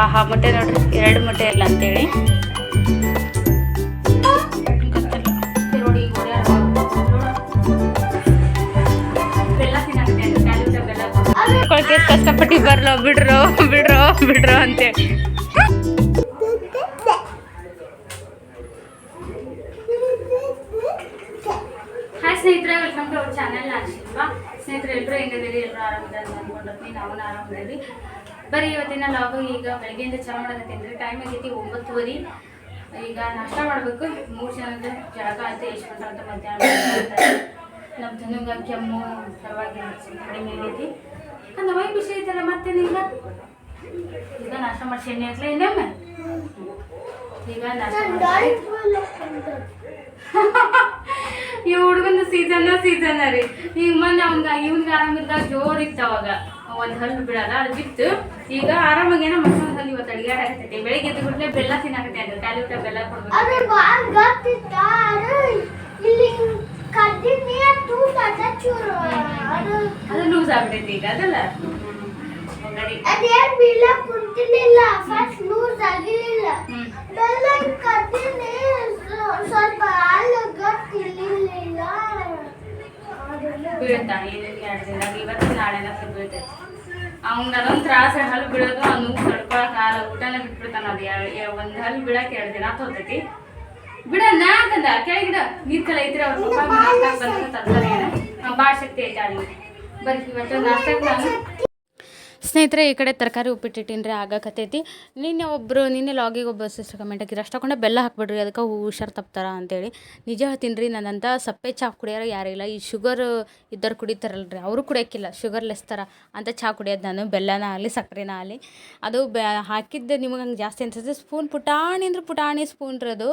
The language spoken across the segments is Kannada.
ಹಾ ಹಾ ಮೊಟ್ಟೆ ನೋಡ್ರಿ, ಎರಡು ಮೊಟ್ಟೆ ಇಲ್ಲ ಅಂತೇಳಿ. ಕಷ್ಟಪಟ್ಟು ಬರ್ಲೋ, ಬಿಡ್ರೋ ಬಿಡ್ರೋ ಬಿಡ್ರೋ ಅಂತೇಳಿ. ಹಾಯ್ ಸ್ನೇಹಿತರೆ ವೆಲ್ಕಮ್ ಟು ಅವರ್ ಚಾನಲ್ ನಾನು ಸ್ನೇಹಿತರೆ ಎಲ್ಲರೂ ಹೆಂಗದಿರಿ ಎಲ್ಲರೂ ಆರಾಮಿದ್ದಾರೆ ಅಂದ್ಕೊಂಡಿರ್ತೀನಿ ನಾವು ಆರಾಮಿದ್ದೀವಿ. ಬರೀ ಇವತ್ತಿನ ಲಾಗು ಈಗ ಬೆಳಗ್ಗೆಯಿಂದ ಚಾ ಮಾಡಕತ್ತೀನಿ ಅಂದ್ರೆ ಟೈಮ್ ಆಗೈತಿ ಒಂಬತ್ತುವರೆ. ಈಗ ನಾಷ್ಟ ಮಾಡಬೇಕು. ಮೂರು ಜನದ ಜಳಕ ಅಂತ ಎಷ್ಟು ಗಂಟೆ ಅಂತ ಮಧ್ಯಾಹ್ನ ನಮ್ಮ ತನಗ ಕೆಮ್ಮು ಪರವಾಗಿ ಕಡಿಮೆ ಆಗೈತಿ. ಅಂದ್ರೆ ವೈ ಖುಷಿ ಐತಲ್ಲ ಮತ್ತೇನೀಗ ಈಗ ನಾಷ್ಟ ಮಾಡಿ ಎಣ್ಣೆ ಹಾಕ್ಲ ಇನ್ನೊಮ್ಮೆ ಈಗ ನಾಷ್ಟ ಮಾಡಿ ಈ ಹುಡುಗನ ಸೀಸನ್ ಸೀಸನ್ ರೀ. ಈಗ ಮೊನ್ನೆ ಅವ್ನ ಇವ್ನ್ಗೆ ಆರಾಮಿದ್ದಾಗ ಜೋರ್ ಇತ್ತು ಅವಾಗ. ಒಂದ್ ಹಲ್ಲು ಬಿಡೋಲ್ಲ ಅದು ಬಿತ್ತು. ಈಗ ಆರಾಮಾಗಿ ಏನೋ ಮಸಾಲೆ ಹಲ್ಲು ಇವತ್ತು ಅಡುಗೆ ಆಗತ್ತೈತಿ ಬೆಳಿಗ್ಗೆ ಎದ್ದು ಕೂಡಲೇ ಬೆಲ್ಲ ತಿನ್ನಾಕತ್ತೆ ಅಂದ್ರೆ ಖಾಲಿ ಊಟ ಬೆಲ್ಲ ಕೊಡ್ಬೇಕು. ಅದು ಅದು ಅದು ಅದು ಲೂಸ್ ಆಗ್ಬಿಟ್ಟೈತಿ ಈಗ ಅದಲ್ಲ? ಅದೇನ್ ಬೀಳ ಕುಂತಿರ್ಲಿಲ್ಲ ಫಸ್ಟ್ ಲೂಸ್ ಆಗಿರ್ಲಿಲ್ಲ. ಬೆಲ್ಲ ಸ್ವಲ್ಪ ಹಾಲು ಗೊತ್ತಿರ್ಲಿಲ್ಲ. ಬೀಳ್ತಾ ದಿನ ಇವತ್ತು ನಾಳೆನ ಬೀಳ್ತೈತಿ. ಅವ್ನ ಅದೊಂದು ತ್ರಾಸ ಹಲ್ಲು ಬಿಡೋದು, ಅವ್ನು ಸ್ವಲ್ಪ ಆಗಲ್ಲ ಊಟನ ಬಿಟ್ಬಿಡ್ತಾನ. ಅದು ಒಂದ್ ಒಂದು ಹಲ್ಲು ಬೀಳಕ್ಕೆ ಎರಡು ದಿನ ತೋತೈತಿ. ಬಿಡ ಅಂತಂದ ಕೆಳಗಿಡ ನೀರ್ ಕಲ ಐತ್ರಿ, ಅವ್ರ ಪಪ್ಪ ಬಾಳ ಭಾಳ ಶಕ್ತಿ ಐತೆ ಅಲ್ಲಿ ಬರ್ರಿ ಇವತ್ತು ನಾಷ್ಟಕ್ಕೆ ಸ್ನೇಹಿತರೆ, ಈ ಕಡೆ ತರಕಾರಿ ಉಪ್ಪಿಟ್ಟಿಟ್ಟಿನ್ರಿ ಆಗಕತ್ತೈತಿ. ನಿನ್ನೆ ಒಬ್ಬರು ನಿನ್ನೆ ಲಾಗಿಗೆ ಒಬ್ಬ ಸಿಸ್ಟರ್ ಕಮೆಂಟ್ ಹಾಕಿದ್ರು ಅಷ್ಟು ಬೆಲ್ಲ ಹಾಕ್ಬಿಡ್ರಿ, ಅದಕ್ಕೆ ಹುಷಾರು ತಪ್ತಾರ ಅಂತೇಳಿ. ನಿಜ ಹೇಳ್ತೀನಿ ರೀ ನನ್ನಂತ ಸಪ್ಪೆ ಚಹಾ ಕುಡಿಯೋರು ಯಾರೂ ಇಲ್ಲ. ಈ ಶುಗರ್ ಇದ್ದವ್ರು ರೀ ಅವರು ಕುಡಿಯೋಕ್ಕಿಲ್ಲ. ಶುಗರ್ಲೆಸ್ ಥರ ಅಂತ ಚಹಾ ಕುಡಿಯೋದು ನಾನು, ಬೆಲ್ಲನ ಆಗಲಿ, ಸಕ್ಕರೆನ ಆಗಲಿ. ಅದು ಬೆ, ಹಾಕಿದ್ದು ನಿಮಗೆ ಹಂಗೆ ಜಾಸ್ತಿ ಅನ್ಸುತ್ತೆ. ಸ್ಪೂನ್ ಪುಟಾಣಿ ಅಂದ್ರೆ ಪುಟಾಣಿ ಸ್ಪೂನ್ ಅದು.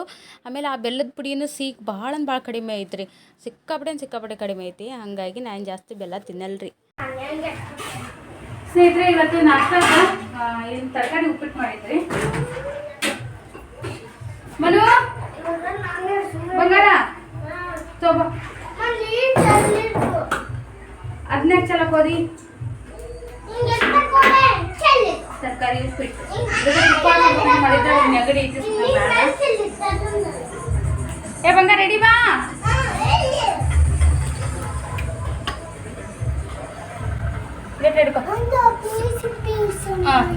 ಆಮೇಲೆ ಆ ಬೆಲ್ಲದ ಪುಡಿನೂ ಸೀಕ್ ಭಾಳ ಅಂದ್ರೆ ಭಾಳ ಕಡಿಮೆ ಐತ್ರಿ. ಸಿಕ್ಕಾಪಟ್ಟೆ ಸಿಕ್ಕಾಪಟ್ಟೆ ಕಡಿಮೆ ಐತಿ. ಹಾಗಾಗಿ ನಾನು ಜಾಸ್ತಿ ಬೆಲ್ಲ ತಿನ್ನಲ್ರಿ. ಸ್ನೇಹಿತರೆ ಇವತ್ತು ನಾಷ್ಟ ಏನು ತರಕಾರಿ ಉಪ್ಪಿಟ್ಟು ಮಾಡಿದ್ರಿ? ಮನು? ಬಂಗಾರ? ತೋಬ ಹದಿನಾಲ್ಕು ಚಲ ಕೋದಿ ತರಕಾರಿ ಉಪ್ಪಿಟ್ಟು. ಮಾಡಿದ್ರೆ ನೆಗಡಿ. ಏ, ಬಂಗಾರ ರೆಡಿ ಬಾ.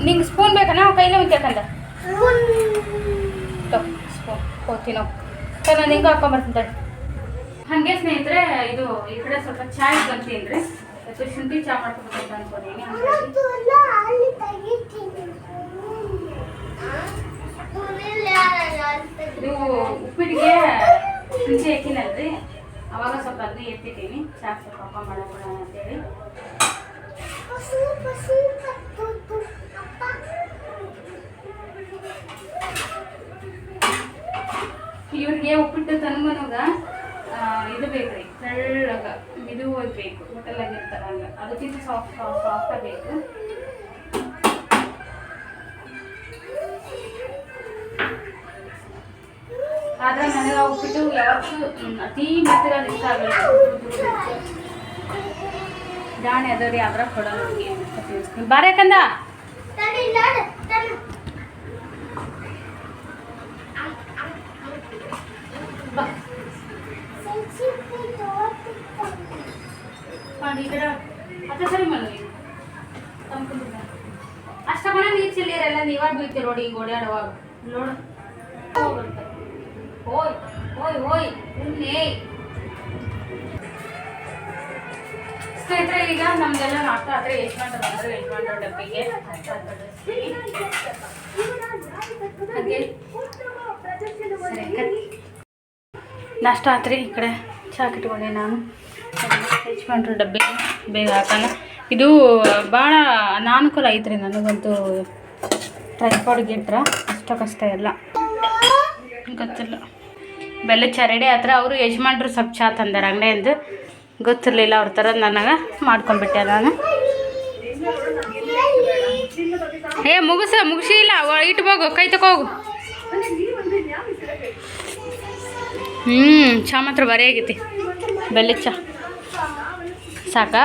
ನಿಂಗೆ ಸ್ಪೂನ್ ಬೇಕಾ? ನಾವು ಕೈಲೇ ಉಂತ್ಯಾಕಂದ ಸ್ಪೂನ್ ಹೋಗ್ತೀನೋ ಸೊ ನಾನು ಹಿಂಗೆ ಹಾಕೊಂಬರ್ತೀನಿ ತಡಿ. ಹಾಗೆ ಸ್ನೇಹಿತರೆ ಇದು ಈ ಕಡೆ ಸ್ವಲ್ಪ ಚಾಯ್ ಬಂತೀನಿ ರೀ ಶುಂಠಿ ಚಾ ಮಾಡ್ಕೊಬೇಕಂತ ಅನ್ಕೋತೀನಿ ಹಾಗಾಗಿ ಇದು ಉಪ್ಪಿಟ್ಟಿಗೆ ಶುಂಠಿ ಹಾಕಿನಲ್ರಿ? ಅವಾಗ ಸ್ವಲ್ಪ ಅದನ್ನ ಎತ್ತಿದ್ದೀನಿ ಚಾ ಸ್ವಲ್ಪ ಹಾಕ ಮಾಡೋಣ ಅಂತೇಳಿ. ಇವ್ರಿಗೆ ಉಪ್ಪಿಟ್ಟು ತನ್ಮನಗ ಇದು ಬೇಕ್ರಿ ತೆಳ್ಳಗ, ಇದು ಬೇಕು ಹೋಟೆಲ್ ಹಂಗ. ಅದಕ್ಕಿಂತ ಸಾಫ್ಟ್ ಸಾಫ್ಟ್ ಬೇಕು. ಆದ್ರೆ ನನಗೆ ಆ ಉಪ್ಪಿಟ್ಟು ಯಾವತ್ತೂ ಅತಿ ಮೆತ್ತಗಾಗಿ ಇಷ್ಟ ಆಗಲ್ಲ. ಜಾಣೆ ಅದ ರೀ ಅದ್ರ ಕೊಡೋದು ಅವ್ರಿಗೆ ಬಾರೇಕಂದ ಬಾ ಮಾಡಿ ಈ ಕಡೆ ಅತ್ತ ಸರಿ ಮನು. ಅಷ್ಟ ಮನೆ ನೀರು ಚೆಲ್ಲಿರಲ್ಲ ನೀವಾಗ ಬೀಳ್ತೀರಿ ನೋಡಿ ಈಗ ಓಡಾಡುವಾಗ. ನೋಡು. ಓಯ್ ಓಯ್ ಓಯ್ ಉನ್ನೇ ಸ್ನೇಹಿತರೆ, ಈಗ ನಮ್ದೆಲ್ಲ ನಾಷ್ಟ ಆದ್ರೆ ಯಜಮಾನ್ರು ಬಂದರು ಯಜಮಾನ್ರ ಡಬ್ಬಿಗೆ. ಹಾಗೆ. ನಾಷ್ಟ ಆತ್ರಿ ಈ ಕಡೆ. ಚಾಕ್ ಇಟ್ಕೊಂಡೆ ನಾನು. ಯಜಮಾನ್ರ ಡಬ್ಬಿ ಬೇಗ ಹಾಕೋಣ ಇದು ಭಾಳ ಅನಾನುಕೂಲ ಐತ್ರಿ ನನಗಂತೂ. ಟ್ರೈಪಾಡ್ ಗಿಟ್ರ ಅಷ್ಟ ಕಷ್ಟ ಎಲ್ಲ ಗೊತ್ತಿಲ್ಲ. ಬೆಲ್ಲ ಚರಡಿ ರೆಡಿ ಆತ್ರ ಅವರು ಯಜಮಾನ್ರು ಸ್ವಲ್ಪ ಚಾ ತಂದಾರ ಅಂಗಡಿಯಿಂದ. ಗೊತ್ತಿರಲಿಲ್ಲ ಅವ್ರ ಥರ ನನಗೆ ಮಾಡ್ಕೊಂಡ್ಬಿಟ್ಟೆ ನಾನು. ಏ, ಮುಗಿಸ ಮುಗಿಸಿಲ್ಲ ಇಟ್ಬೋಗು ಕೈ ತಗೋಗು ಹ್ಞೂ ಚಾ ಮಾತ್ರ ಬರೀ ಆಗೈತಿ. ಬೆಲ್ಲ ಚಾ. ಸಾಕಾ?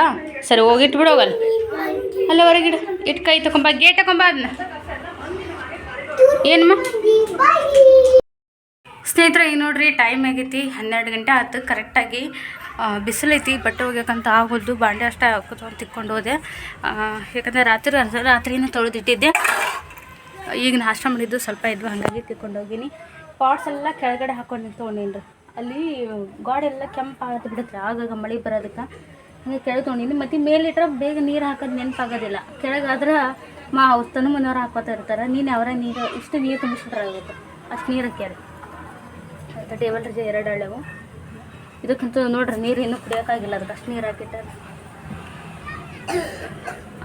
ಸರಿ, ಹೋಗಿಟ್ಬಿಡು ಹೋಗಲ್ಲ ಅಲ್ಲ, ಹೊರಗಿಡು. ಇಟ್ಟು ಕೈ ತಗೊಂಬ, ಗೇಟ್ ತಗೊಂಬ ಅದನ್ನ ಏನಮ್ಮ ಸ್ನೇಹಿತರೆ, ಈಗ ನೋಡ್ರಿ ಟೈಮ್ ಆಗೈತಿ ಹನ್ನೆರಡು ಗಂಟೆ ಆಯ್ತು ಕರೆಕ್ಟಾಗಿ ಬಿಸಿಲೈತಿ ಬಟ್ಟೆ ಒಗ್ಯಕ್ಕಂತ ಆಗೋದು ಬಾಂಡೆ ಅಷ್ಟೇ ಹಾಕೋದು ತಿಕ್ಕೊಂಡು ಹೋದೆ. ಯಾಕಂದರೆ ರಾತ್ರಿ, ರಾತ್ರಿನೇ ತೊಳೆದಿಟ್ಟಿದ್ದೆ. ಈಗ ನಾಷ್ಟ ಮಾಡಿದ್ದು ಸ್ವಲ್ಪ ಇದ್ವು, ಹಾಗಾಗಿ ತಿಕ್ಕೊಂಡು ಹೋಗಿನಿ. ಪಾಟ್ಸ್ ಎಲ್ಲ ಕೆಳಗಡೆ ಹಾಕೊಂಡು ನಿಂತ್ಕೊಂಡೇನ್ರಿ. ಅಲ್ಲಿ ಗೋಡೆಲ್ಲ ಕೆಂಪು ಆಗತ್ತೆ ಬಿಡುತ್ತೆ ಆಗಾಗ ಮಳೆ ಬರೋದಕ್ಕೆ. ಹಂಗೆ ಕೆಳಗೆ ತೊಗೊಂಡಿನಿ ಮತ್ತು ಮೇಲಿಟ್ರೆ ಬೇಗ ನೀರು ಹಾಕೋದು ನೆನಪಾಗೋದಿಲ್ಲ. ಕೆಳಗಾದ್ರೆ ಮಾ ತನ್ನ ಮನೆಯವ್ರು ಹಾಕೋತಾ ಇರ್ತಾರೆ. ನೀನು ಅವರ ನೀರು ಇಷ್ಟು ನೀರು ತುಂಬಿಸ್ಬಿಟ್ರೆ ಆಗುತ್ತೆ ಅಷ್ಟು ನೀರು ಹಾಕ್ಯಾರಿ. ಮತ್ತು ಟೇಬಲ್ ರಜೆ ಎರಡು ಹಳ್ಳೆವು ಇದಕ್ಕಂತೂ ನೋಡ್ರಿ, ನೀರು ಇನ್ನೂ ಕುಡಿಯೋಕ್ಕಾಗಿಲ್ಲ. ಅದಕ್ಕೆ ಅಷ್ಟು ನೀರು ಹಾಕಿಟ್ಟಾರೆ.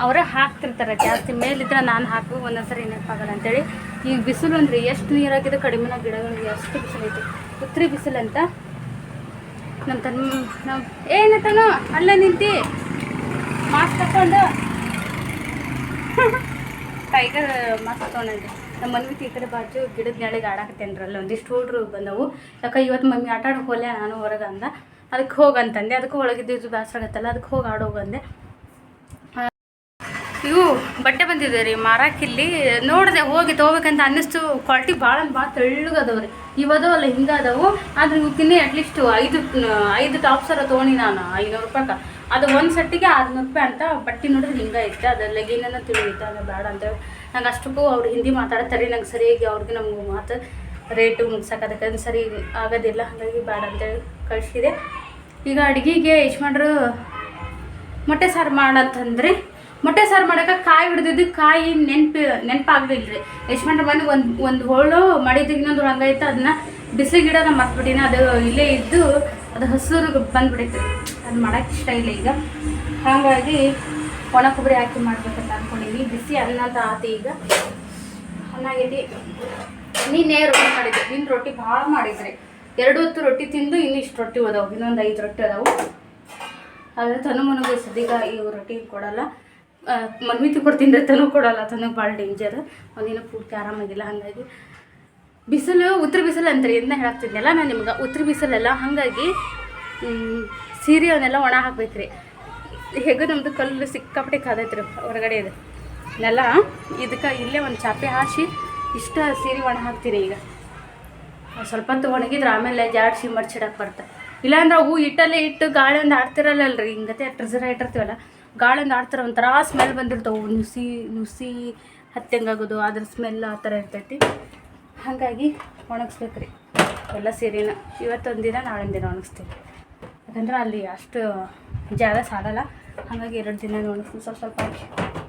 ಅವರೇ ಹಾಕ್ತಿರ್ತಾರೆ. ಜಾಸ್ತಿ ಮೇಲಿದ್ರೆ ನಾನು ಹಾಕು ಒಂದೊಂದ್ಸರಿ ನೆನಪಾಗಲ್ಲ ಅಂತೇಳಿ. ಈಗ ಬಿಸಿಲು ಅಂದರೆ ಎಷ್ಟು ನೀರು ಹಾಕಿದ್ರೆ ಕಡಿಮೆನ ಗಿಡಗಳಿಗೆ ಅಷ್ಟು ಬಿಸಿಲು ಐತಿ ಉತ್ತರಿ ಬಿಸಿಲು ಅಂತ ನಮ್ಮ ತನ್ನ ನಮ್ಮ ಏನತನೋ ಅಲ್ಲೇ ನಿಂತಿ. ಮಾಸ್ಕ್ ತಕೊಂಡು ಟೈಗರ್ ಮಾಸ್ಕ್ ತಗೊಂಡೆ ನಮ್ಮ ಮನ್ವಿ ಈ ಕಡೆ ಬಾಜು ಗಿಡದ ನೆಳಿಗೆ ಆಡಾಕತ್ತೇನ್ರಲ್ಲ ಒಂದಿಷ್ಟು ಹುಡ್ರು ಬಂದವು. ಯಾಕೆ ಇವತ್ತು ಮಮ್ಮಿ ಆಟ ಆಡೋಕೆ ಹೋಲೆ ನಾನು ಹೊರಗೆ ಅಂದ. ಅದಕ್ಕೆ ಹೋಗಂತಂದೆ ಅದಕ್ಕೆ ಒಳಗಿದ್ದು ಬೇಸರ ಆಗತ್ತಲ್ಲ ಅದಕ್ಕೆ ಹೋಗಿ ಆಡೋಗಂದೆ ಇವು ಬಟ್ಟೆ ಬಂದಿದೆ ರೀ, ಮಾರಾಕಿಲ್ಲಿ. ನೋಡಿದೆ, ಹೋಗಿ ತೊಗೋಬೇಕಂತ ಅನ್ನಿಸ್ತು. ಕ್ವಾಲಿಟಿ ಭಾಳ ಭಾಳ ತೆಳ್ಳಗದವು ರೀ. ಇವದವಲ್ಲ ಹಿಂಗೆ ಅದಾವು. ಆದ್ರೆ ಇವಕ್ಕಿನ್ನೇ ಅಟ್ಲೀಸ್ಟ್ ಐದು ಐದು ಟಾಪ್ಸರ ತೊಗೊಂಡು ನಾನು, ಐನೂರು ರೂಪಾಯಿಗೆ ಅದು ಒಂದು ಸೆಟ್ಟಿಗೆ ಆರುನೂರು ರೂಪಾಯಿ ಅಂತ ಬಟ್ಟೆ ನೋಡಿದ್ರೆ ಹಿಂಗೆ ಐತೆ. ಅದು ಲೆಗಿನ ತಿಳಿಯುತ್ತೆ ಅದು ಬೇಡ ಅಂತ ನಂಗೆ ಅಷ್ಟಕ್ಕೂ ಅವ್ರು ಹಿಂದಿ ಮಾತಾಡ್ತಾರೆ. ನಂಗೆ ಸರಿಯಾಗಿ ಅವ್ರಿಗೆ ನಮ್ಗೆ ಮಾತು ರೇಟು ಮುಗ್ಸಕ್ಕೆ ಸರಿ ಆಗೋದಿಲ್ಲ. ಹಾಗಾಗಿ ಬೇಡ ಅಂತೇಳಿ ಕಳಿಸಿದೆ. ಈಗ ಅಡುಗೆಗೆ ಯಜಮಾನ್ರು ಮೊಟ್ಟೆ ಸಾರು ಮಾಡಂತಂದ್ರೆ. ಮೊಟ್ಟೆ ಸಾರು ಮಾಡಕ್ಕೆ ಕಾಯಿ ಹಿಡ್ದಿದ್ದು ಕಾಯಿ ನೆನ್ಪು ನೆನಪಾಗ್ಲಿಲ್ಲ ಯಶ್ಮಂಡ್ರ ಬಂದು ಒಂದು ಒಂದು ಹೋಳು ಮಾಡಿದ್ದು, ಇನ್ನೊಂದು ಹಂಗೈತೆ ಅದನ್ನ ಬಿಸಿಲು ನಾನು ಮರ್ತ್ಬಿಟ್ಟಿನ, ಅದು ಇಲ್ಲೇ ಇದ್ದು ಅದು ಹಸಿರು ಬಂದ್ಬಿಡೈತೆ. ಅದು ಮಾಡೋಕೆ ಇಷ್ಟ ಇಲ್ಲ ಈಗ. ಹಾಗಾಗಿ ಒಣ ಕೊಬ್ಬರಿ ಹಾಕಿ ಮಾಡ್ಬೇಕಂತ ಅಂದ್ಕೊಂಡಿದ್ವಿ ಬಿಸಿ ಅನ್ನ ಅಂತ ಆತಿ ಈಗ. ಚೆನ್ನಾಗಿದೆ. ನೀನೇ ರೊಟ್ಟಿ ಮಾಡಿದ್ದೆ. ನಿನ್ನ ರೊಟ್ಟಿ ಭಾಳ ಮಾಡಿದ್ರಿ. ಎರಡು ಹೊತ್ತು ರೊಟ್ಟಿ ತಿಂದು ಇನ್ನಿಷ್ಟು ರೊಟ್ಟಿ ಅದಾವು ಇನ್ನೊಂದು ಐದು ರೊಟ್ಟಿ ಅದಾವು ಆದರೆ ತನು ಮನಗೂ ಈ ರೊಟ್ಟಿ ಕೊಡಲ್ಲ. ಮನ್ವಿತಿ ಕೊಡ್ತೀನಿ ತನೂ ಕೊಡಲ್ಲ, ತನಗೆ ಭಾಳ ಡೇಂಜರ್ ಒಂದಿನ ಪೂರ್ತಿ ಆರಾಮಾಗಿಲ್ಲ, ಹಾಗಾಗಿ ಬಿಸಿಲು ಉತ್ತರ ಬಿಸಿಲು ಅಂತಾರೆ ಇದನ್ನ ಹೇಳಾಕ್ತಿದ್ನಲ್ಲ ನಾನು ನಿಮ್ಗೆ ಉತ್ತರ ಬಿಸಿಲೆಲ್ಲ, ಹಾಗಾಗಿ ಸೀರೆ ಅವನ್ನೆಲ್ಲ ಒಣ ಹಾಕ್ಬೇಕ್ರಿ ಹೇಗೂ ನಮ್ಮದು ಕಲ್ಲು ಸಿಕ್ಕಾಪಟ್ಟೆ ಕಾದೈತ್ರಿ ಹೊರಗಡೆ ಇದು. ನೆಲ, ಇದಕ್ಕೆ ಇಲ್ಲೇ ಒಂದು ಚಾಪೆ ಹಾಸಿ ಇಷ್ಟ ಸೀರೆ ಒಣ ಹಾಕ್ತೀರಿ ಈಗ. ಸ್ವಲ್ಪ ಹೊತ್ತು ಒಣಗಿದ್ರೆ ಆಮೇಲೆ ಜಾಡ್ಸಿ ಮರ್ಚಿಡಕ್ಕೆ ಬರ್ತದೆ ಇಲ್ಲಾಂದ್ರೆ ಅವು ಇಟ್ಟಲ್ಲೇ ಇಟ್ಟು ಗಾಳಿ ಒಂದು ಆಡ್ತಿರಲ್ಲ ರೀ ಹಿಂಗತೆ ಟ್ರಿಸರ್ ಇಟ್ಟಿರ್ತೀವಲ್ಲ ಗಾಳಿ ಒಂದು ಆಡ್ತಾರೆ ಒಂಥರ ಸ್ಮೆಲ್ ಬಂದಿರ್ತಾವೆ ನುಸಿ ನುಸಿ ಹತ್ತಂಗಾಗೋದು ಅದ್ರ ಸ್ಮೆಲ್ ಆ ಥರ ಇರ್ತೈತಿ. ಹಾಗಾಗಿ ಒಣಗಿಸ್ಬೇಕು ರೀ ಎಲ್ಲ ಸೀರೆನ. ಇವತ್ತೊಂದು ದಿನ ನಾಳೊಂದು ದಿನ ಒಣಗಿಸ್ತೀವಿ. ಯಾಕಂದ್ರೆ ಅಲ್ಲಿ ಅಷ್ಟು ಜಾಗ ಸಾಲಲ್ಲ. ಹಾಗಾಗಿ ಎರಡು ದಿನ ಒಣಗಿಸ್ತೀನಿ. ಸ್ವಲ್ಪ ಸ್ವಲ್ಪ